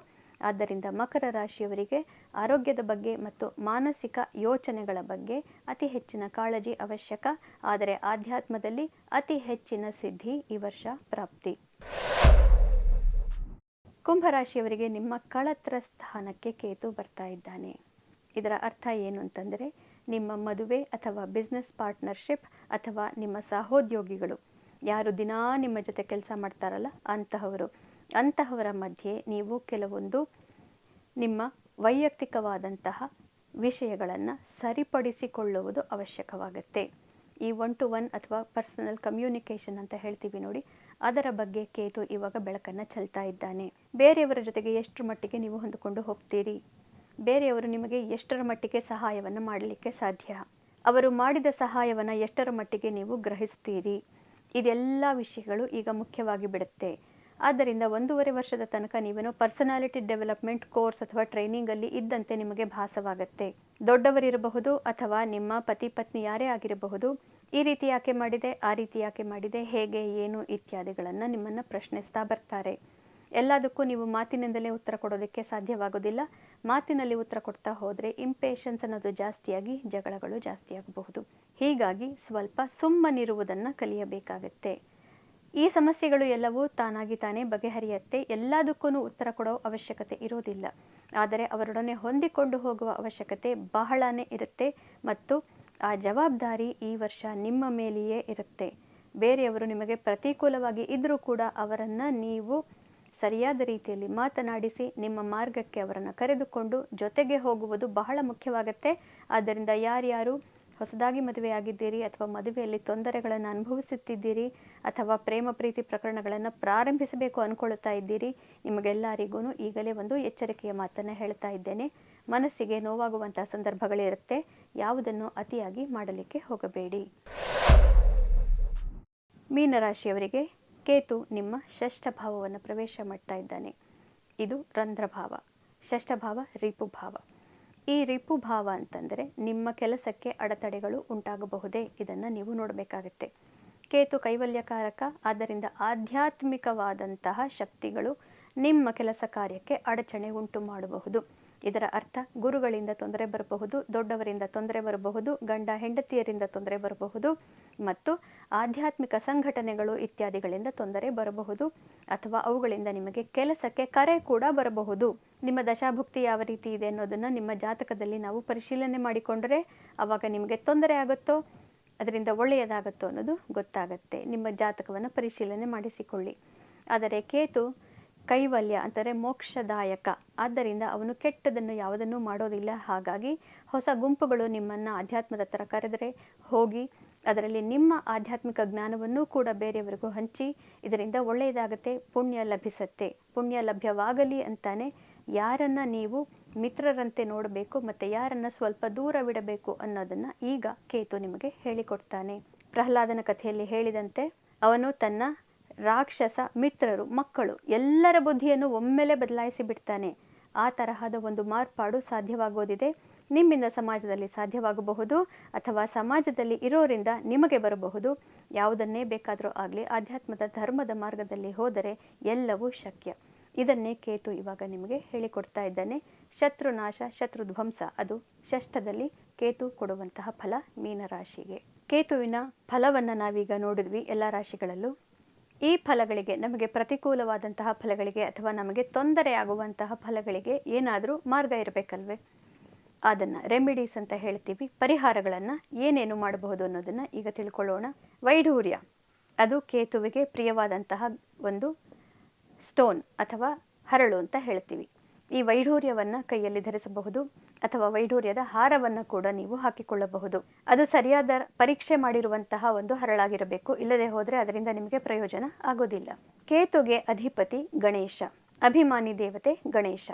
ಆದ್ದರಿಂದ ಮಕರ ರಾಶಿಯವರಿಗೆ ಆರೋಗ್ಯದ ಬಗ್ಗೆ ಮತ್ತು ಮಾನಸಿಕ ಯೋಚನೆಗಳ ಬಗ್ಗೆ ಅತಿ ಹೆಚ್ಚಿನ ಕಾಳಜಿ ಅವಶ್ಯಕ. ಆದರೆ ಆಧ್ಯಾತ್ಮದಲ್ಲಿ ಅತಿ ಹೆಚ್ಚಿನ ಸಿದ್ಧಿ ಈ ವರ್ಷ ಪ್ರಾಪ್ತಿ. ಕುಂಭರಾಶಿಯವರಿಗೆ ನಿಮ್ಮ ಕಳತ್ರ ಸ್ಥಾನಕ್ಕೆ ಕೇತು ಬರ್ತಾ ಇದ್ದಾನೆ. ಇದರ ಅರ್ಥ ಏನು ಅಂತಂದರೆ ನಿಮ್ಮ ಮದುವೆ ಅಥವಾ ಬಿಸ್ನೆಸ್ ಪಾರ್ಟ್ನರ್ಶಿಪ್ ಅಥವಾ ನಿಮ್ಮ ಸಹೋದ್ಯೋಗಿಗಳು. ಯಾರು ದಿನಾ ನಿಮ್ಮ ಜೊತೆ ಕೆಲಸ ಮಾಡ್ತಾರಲ್ಲ, ಅಂತಹವರು. ಅಂತಹವರ ಮಧ್ಯೆ ನೀವು ಕೆಲವೊಂದು ನಿಮ್ಮ ವೈಯಕ್ತಿಕವಾದಂತಹ ವಿಷಯಗಳನ್ನು ಸರಿಪಡಿಸಿಕೊಳ್ಳುವುದು ಅವಶ್ಯಕವಾಗುತ್ತೆ. ಈ ಒನ್ ಟು ಒನ್ ಅಥವಾ ಪರ್ಸನಲ್ ಕಮ್ಯುನಿಕೇಷನ್ ಅಂತ ಹೇಳ್ತೀವಿ ನೋಡಿ, ಅದರ ಬಗ್ಗೆ ಕೇತು ಇವಾಗ ಬೆಳಕನ್ನು ಚೆಲ್ತಾ ಇದ್ದಾನೆ. ಬೇರೆಯವರ ಜೊತೆಗೆ ಎಷ್ಟು ಮಟ್ಟಿಗೆ ನೀವು ಹೊಂದಿಕೊಂಡು ಹೋಗ್ತೀರಿ? ಬೇರೆಯವರು ನಿಮಗೆ ಎಷ್ಟರ ಮಟ್ಟಿಗೆ ಸಹಾಯವನ್ನು ಮಾಡಲಿಕ್ಕೆ ಸಾಧ್ಯ? ಅವರು ಮಾಡಿದ ಸಹಾಯವನ್ನು ಎಷ್ಟರ ಮಟ್ಟಿಗೆ ನೀವು ಗ್ರಹಿಸ್ತೀರಿ? ಇದೆಲ್ಲ ವಿಷಯಗಳು ಈಗ ಮುಖ್ಯವಾಗಿ ಬಿಡುತ್ತೆ. ಆದ್ದರಿಂದ ಒಂದೂವರೆ ವರ್ಷದ ತನಕ ನೀವೇನೋ ಪರ್ಸನಾಲಿಟಿ ಡೆವಲಪ್ಮೆಂಟ್ ಕೋರ್ಸ್ ಅಥವಾ ಟ್ರೈನಿಂಗಲ್ಲಿ ಇದ್ದಂತೆ ನಿಮಗೆ ಭಾಸವಾಗುತ್ತೆ. ದೊಡ್ಡವರಿರಬಹುದು ಅಥವಾ ನಿಮ್ಮ ಪತಿ ಪತ್ನಿ ಯಾರೇ ಆಗಿರಬಹುದು, ಈ ರೀತಿ ಯಾಕೆ ಮಾಡಿದೆ, ಆ ರೀತಿ ಯಾಕೆ ಮಾಡಿದೆ, ಹೇಗೆ, ಏನು ಇತ್ಯಾದಿಗಳನ್ನು ನಿಮ್ಮನ್ನು ಪ್ರಶ್ನಿಸ್ತಾ ಬರ್ತಾರೆ. ಎಲ್ಲದಕ್ಕೂ ನೀವು ಮಾತಿನಿಂದಲೇ ಉತ್ತರ ಕೊಡೋದಕ್ಕೆ ಸಾಧ್ಯವಾಗೋದಿಲ್ಲ. ಮಾತಿನಲ್ಲಿ ಉತ್ತರ ಕೊಡ್ತಾ ಹೋದರೆ ಇಂಪೇಷನ್ಸ್ ಅನ್ನೋದು ಜಾಸ್ತಿಯಾಗಿ ಜಗಳಗಳು ಜಾಸ್ತಿಯಾಗಬಹುದು ಹೀಗಾಗಿ ಸ್ವಲ್ಪ ಸುಮ್ಮನಿರುವುದನ್ನು ಕಲಿಯಬೇಕಾಗತ್ತೆ. ಈ ಸಮಸ್ಯೆಗಳು ಎಲ್ಲವೂ ತಾನಾಗಿ ತಾನೇ ಬಗೆಹರಿಯತ್ತೆ. ಎಲ್ಲದಕ್ಕೂ ಉತ್ತರ ಕೊಡೋ ಅವಶ್ಯಕತೆ ಇರೋದಿಲ್ಲ. ಆದರೆ ಅವರೊಡನೆ ಹೊಂದಿಕೊಂಡು ಹೋಗುವ ಅವಶ್ಯಕತೆ ಬಹಳನೇ ಇರುತ್ತೆ ಮತ್ತು ಆ ಜವಾಬ್ದಾರಿ ಈ ವರ್ಷ ನಿಮ್ಮ ಮೇಲೆಯೇ ಇರುತ್ತೆ. ಬೇರೆಯವರು ನಿಮಗೆ ಪ್ರತಿಕೂಲವಾಗಿ ಇದ್ದರೂ ಕೂಡ ಅವರನ್ನು ನೀವು ಸರಿಯಾದ ರೀತಿಯಲ್ಲಿ ಮಾತನಾಡಿಸಿ ನಿಮ್ಮ ಮಾರ್ಗಕ್ಕೆ ಅವರನ್ನು ಕರೆದುಕೊಂಡು ಜೊತೆಗೆ ಹೋಗುವುದು ಬಹಳ ಮುಖ್ಯವಾಗುತ್ತೆ. ಆದ್ದರಿಂದ ಯಾರ್ಯಾರು ಹೊಸದಾಗಿ ಮದುವೆಯಾಗಿದ್ದೀರಿ ಅಥವಾ ಮದುವೆಯಲ್ಲಿ ತೊಂದರೆಗಳನ್ನು ಅನುಭವಿಸುತ್ತಿದ್ದೀರಿ ಅಥವಾ ಪ್ರೇಮ ಪ್ರೀತಿ ಪ್ರಕರಣಗಳನ್ನು ಪ್ರಾರಂಭಿಸಬೇಕು ಅಂದ್ಕೊಳ್ತಾ ಇದ್ದೀರಿ, ನಿಮಗೆಲ್ಲರಿಗೂ ಈಗಲೇ ಒಂದು ಎಚ್ಚರಿಕೆಯ ಮಾತನ್ನು ಹೇಳ್ತಾ ಇದ್ದೇನೆ. ಮನಸ್ಸಿಗೆ ನೋವಾಗುವಂತಹ ಸಂದರ್ಭಗಳಿರುತ್ತೆ. ಯಾವುದನ್ನು ಅತಿಯಾಗಿ ಮಾಡಲಿಕ್ಕೆ ಹೋಗಬೇಡಿ. ಮೀನರಾಶಿಯವರಿಗೆ ಕೇತು ನಿಮ್ಮ ಷಷ್ಠ ಭಾವವನ್ನು ಪ್ರವೇಶ ಮಾಡ್ತಾ ಇದ್ದಾನೆ. ಇದು ರಂಧ್ರಭಾವ. ಷಷ್ಠಭಾವ, ರಿಪುಭಾವ. ಈ ರಿಪುಭಾವ ಅಂತಂದರೆ ನಿಮ್ಮ ಕೆಲಸಕ್ಕೆ ಅಡೆತಡೆಗಳು ಉಂಟಾಗಬಹುದೇ ಇದನ್ನು ನೀವು ನೋಡಬೇಕಾಗತ್ತೆ. ಕೇತು ಕೈವಲ್ಯಕಾರಕ, ಆದ್ದರಿಂದ ಆಧ್ಯಾತ್ಮಿಕವಾದಂತಹ ಶಕ್ತಿಗಳು ನಿಮ್ಮ ಕೆಲಸ ಕಾರ್ಯಕ್ಕೆ ಅಡಚಣೆ ಉಂಟು ಮಾಡಬಹುದು. ಇದರ ಅರ್ಥ, ಗುರುಗಳಿಂದ ತೊಂದರೆ ಬರಬಹುದು, ದೊಡ್ಡವರಿಂದ ತೊಂದರೆ ಬರಬಹುದು, ಗಂಡ ಹೆಂಡತಿಯರಿಂದ ತೊಂದರೆ ಬರಬಹುದು ಮತ್ತು ಆಧ್ಯಾತ್ಮಿಕ ಸಂಘಟನೆಗಳು ಇತ್ಯಾದಿಗಳಿಂದ ತೊಂದರೆ ಬರಬಹುದು ಅಥವಾ ಅವುಗಳಿಂದ ನಿಮಗೆ ಕೆಲಸಕ್ಕೆ ಕರೆ ಕೂಡ ಬರಬಹುದು. ನಿಮ್ಮ ದಶಾಭುಕ್ತಿ ಯಾವ ರೀತಿ ಇದೆ ಅನ್ನೋದನ್ನು ನಿಮ್ಮ ಜಾತಕದಲ್ಲಿ ನಾವು ಪರಿಶೀಲನೆ ಮಾಡಿಕೊಂಡರೆ ಆವಾಗ ನಿಮಗೆ ತೊಂದರೆ ಆಗುತ್ತೋ, ಅದರಿಂದ ಒಳ್ಳೆಯದಾಗುತ್ತೋ ಅನ್ನೋದು ಗೊತ್ತಾಗುತ್ತೆ. ನಿಮ್ಮ ಜಾತಕವನ್ನು ಪರಿಶೀಲನೆ ಮಾಡಿಸಿಕೊಳ್ಳಿ. ಆದರೆ ಕೇತು ಕೈವಲ್ಯ ಅಂದರೆ ಮೋಕ್ಷದಾಯಕ. ಆದ್ದರಿಂದ ಅವನು ಕೆಟ್ಟದನ್ನು ಯಾವುದನ್ನು ಮಾಡೋದಿಲ್ಲ. ಹಾಗಾಗಿ ಹೊಸ ಗುಂಪುಗಳು ನಿಮ್ಮನ್ನು ಆಧ್ಯಾತ್ಮದ ಥರ ಕರೆದರೆ ಹೋಗಿ ಅದರಲ್ಲಿ ನಿಮ್ಮ ಆಧ್ಯಾತ್ಮಿಕ ಜ್ಞಾನವನ್ನು ಕೂಡ ಬೇರೆಯವರಿಗೂ ಹಂಚಿ ಇದರಿಂದ ಒಳ್ಳೆಯದಾಗತ್ತೆ, ಪುಣ್ಯ ಲಭಿಸತ್ತೆ. ಪುಣ್ಯ ಲಭ್ಯವಾಗಲಿ ಅಂತಾನೆ ಯಾರನ್ನು ನೀವು ಮಿತ್ರರಂತೆ ನೋಡಬೇಕು ಮತ್ತು ಯಾರನ್ನು ಸ್ವಲ್ಪ ದೂರವಿಡಬೇಕು ಅನ್ನೋದನ್ನು ಈಗ ಕೇತು ನಿಮಗೆ ಹೇಳಿಕೊಡ್ತಾನೆ. ಪ್ರಹ್ಲಾದನ ಕಥೆಯಲ್ಲಿ ಹೇಳಿದಂತೆ ಅವನು ತನ್ನ ರಾಕ್ಷಸ ಮಿತ್ರರು, ಮಕ್ಕಳು ಎಲ್ಲರ ಬುದ್ಧಿಯನ್ನು ಒಮ್ಮೆಲೆ ಬದಲಾಯಿಸಿ ಬಿಡ್ತಾನೆ. ಆ ತರಹದ ಒಂದು ಮಾರ್ಪಾಡು ಸಾಧ್ಯವಾಗೋದಿದೆ. ನಿಮ್ಮಿಂದ ಸಮಾಜದಲ್ಲಿ ಸಾಧ್ಯವಾಗಬಹುದು ಅಥವಾ ಸಮಾಜದಲ್ಲಿ ಇರೋರಿಂದ ನಿಮಗೆ ಬರಬಹುದು. ಯಾವುದನ್ನೇ ಬೇಕಾದರೂ ಆಗಲಿ, ಆಧ್ಯಾತ್ಮದ ಧರ್ಮದ ಮಾರ್ಗದಲ್ಲಿ ಹೋದರೆ ಎಲ್ಲವೂ ಶಕ್ಯ. ಇದನ್ನೇ ಕೇತು ಇವಾಗ ನಿಮಗೆ ಹೇಳಿಕೊಡ್ತಾ ಇದ್ದಾನೆ. ಶತ್ರುನಾಶ ಶತ್ರು ಧ್ವಂಸ ಅದು ಷಷ್ಠದಲ್ಲಿ ಕೇತು ಕೊಡುವಂತಹ ಫಲ ಮೀನರಾಶಿಗೆ. ಕೇತುವಿನ ಫಲವನ್ನು ನಾವೀಗ ನೋಡಿದ್ವಿ ಎಲ್ಲ ರಾಶಿಗಳಲ್ಲೂ. ಈ ಫಲಗಳಿಗೆ, ನಮಗೆ ಪ್ರತಿಕೂಲವಾದಂತಹ ಫಲಗಳಿಗೆ ಅಥವಾ ನಮಗೆ ತೊಂದರೆ ಆಗುವಂತಹ ಫಲಗಳಿಗೆ ಏನಾದರೂ ಮಾರ್ಗ ಇರಬೇಕಲ್ವೇ? ಅದನ್ನು ರೆಮಿಡೀಸ್ ಅಂತ ಹೇಳ್ತೀವಿ. ಪರಿಹಾರಗಳನ್ನು ಏನೇನು ಮಾಡಬಹುದು ಅನ್ನೋದನ್ನು ಈಗ ತಿಳ್ಕೊಳ್ಳೋಣ. ವೈಢೂರ್ಯ, ಅದು ಕೇತುವಿಗೆ ಪ್ರಿಯವಾದಂತಹ ಒಂದು ಸ್ಟೋನ್ ಅಥವಾ ಹರಳು ಅಂತ ಹೇಳ್ತೀವಿ. ಈ ವೈಢೂರ್ಯವನ್ನು ಕೈಯಲ್ಲಿ ಧರಿಸಬಹುದು ಅಥವಾ ವೈಢೂರ್ಯದ ಹಾರವನ್ನು ಕೂಡ ನೀವು ಹಾಕಿಕೊಳ್ಳಬಹುದು. ಅದು ಸರಿಯಾದ ಪರೀಕ್ಷೆ ಮಾಡಿರುವಂತಹ ಒಂದು ಹರಳಾಗಿರಬೇಕು. ಇಲ್ಲದೆ ಹೋದರೆ ಅದರಿಂದ ನಿಮಗೆ ಪ್ರಯೋಜನ ಆಗೋದಿಲ್ಲ. ಕೇತುಗೆ ಅಧಿಪತಿ ಗಣೇಶ, ಅಭಿಮಾನಿ ದೇವತೆ ಗಣೇಶ.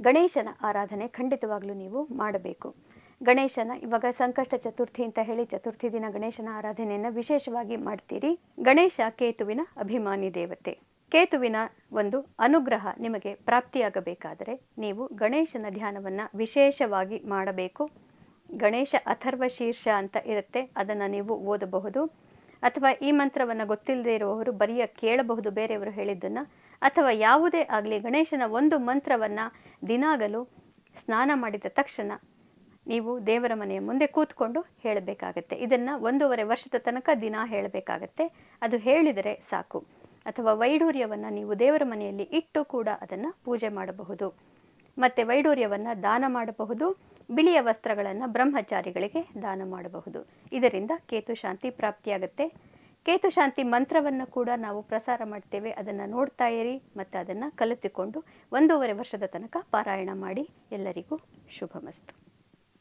ಗಣೇಶನ ಆರಾಧನೆ ಖಂಡಿತವಾಗಲೂ ನೀವು ಮಾಡಬೇಕು. ಗಣೇಶನ ಇವಾಗ ಸಂಕಷ್ಟ ಚತುರ್ಥಿ ಅಂತ ಹೇಳಿ ಚತುರ್ಥಿ ದಿನ ಗಣೇಶನ ಆರಾಧನೆಯನ್ನು ವಿಶೇಷವಾಗಿ ಮಾಡ್ತೀರಿ. ಗಣೇಶ ಕೇತುವಿನ ಅಭಿಮಾನಿ ದೇವತೆ. ಕೇತುವಿನ ಒಂದು ಅನುಗ್ರಹ ನಿಮಗೆ ಪ್ರಾಪ್ತಿಯಾಗಬೇಕಾದರೆ ನೀವು ಗಣೇಶನ ಧ್ಯಾನವನ್ನು ವಿಶೇಷವಾಗಿ ಮಾಡಬೇಕು. ಗಣೇಶ ಅಥರ್ವ ಶೀರ್ಷ ಅಂತ ಇರುತ್ತೆ, ಅದನ್ನು ನೀವು ಓದಬಹುದು. ಅಥವಾ ಈ ಮಂತ್ರವನ್ನು ಗೊತ್ತಿಲ್ಲದೆ ಇರುವವರು ಬರೆಯ ಕೇಳಬಹುದು ಬೇರೆಯವರು ಹೇಳಿದ್ದನ್ನು. ಅಥವಾ ಯಾವುದೇ ಆಗಲಿ ಗಣೇಶನ ಒಂದು ಮಂತ್ರವನ್ನು ದಿನಾಗಲು ಸ್ನಾನ ಮಾಡಿದ ತಕ್ಷಣ ನೀವು ದೇವರ ಮನೆಯ ಮುಂದೆ ಕೂತ್ಕೊಂಡು ಹೇಳಬೇಕಾಗತ್ತೆ. ಇದನ್ನು ಒಂದೂವರೆ ವರ್ಷದ ತನಕ ದಿನ ಹೇಳಬೇಕಾಗತ್ತೆ. ಅದು ಹೇಳಿದರೆ ಸಾಕು. ಅಥವಾ ವೈಡೂರ್ಯವನ್ನು ನೀವು ದೇವರ ಮನೆಯಲ್ಲಿ ಇಟ್ಟು ಕೂಡ ಅದನ್ನು ಪೂಜೆ ಮಾಡಬಹುದು. ಮತ್ತು ವೈಡೂರ್ಯವನ್ನು ದಾನ ಮಾಡಬಹುದು, ಬಿಳಿಯ ವಸ್ತ್ರಗಳನ್ನು ಬ್ರಹ್ಮಚಾರಿಗಳಿಗೆ ದಾನ ಮಾಡಬಹುದು. ಇದರಿಂದ ಕೇತು ಶಾಂತಿ ಪ್ರಾಪ್ತಿಯಾಗುತ್ತೆ. ಕೇತು ಶಾಂತಿ ಮಂತ್ರವನ್ನು ಕೂಡ ನಾವು ಪ್ರಸಾರ ಮಾಡ್ತೇವೆ. ಅದನ್ನು ನೋಡ್ತಾ ಇರಿ, ಮತ್ತು ಅದನ್ನು ಕಲಿತುಕೊಂಡು ಒಂದೂವರೆ ವರ್ಷದ ತನಕ ಪಾರಾಯಣ ಮಾಡಿ ಎಲ್ಲರಿಗೂ ಶುಭಮಸ್ತು.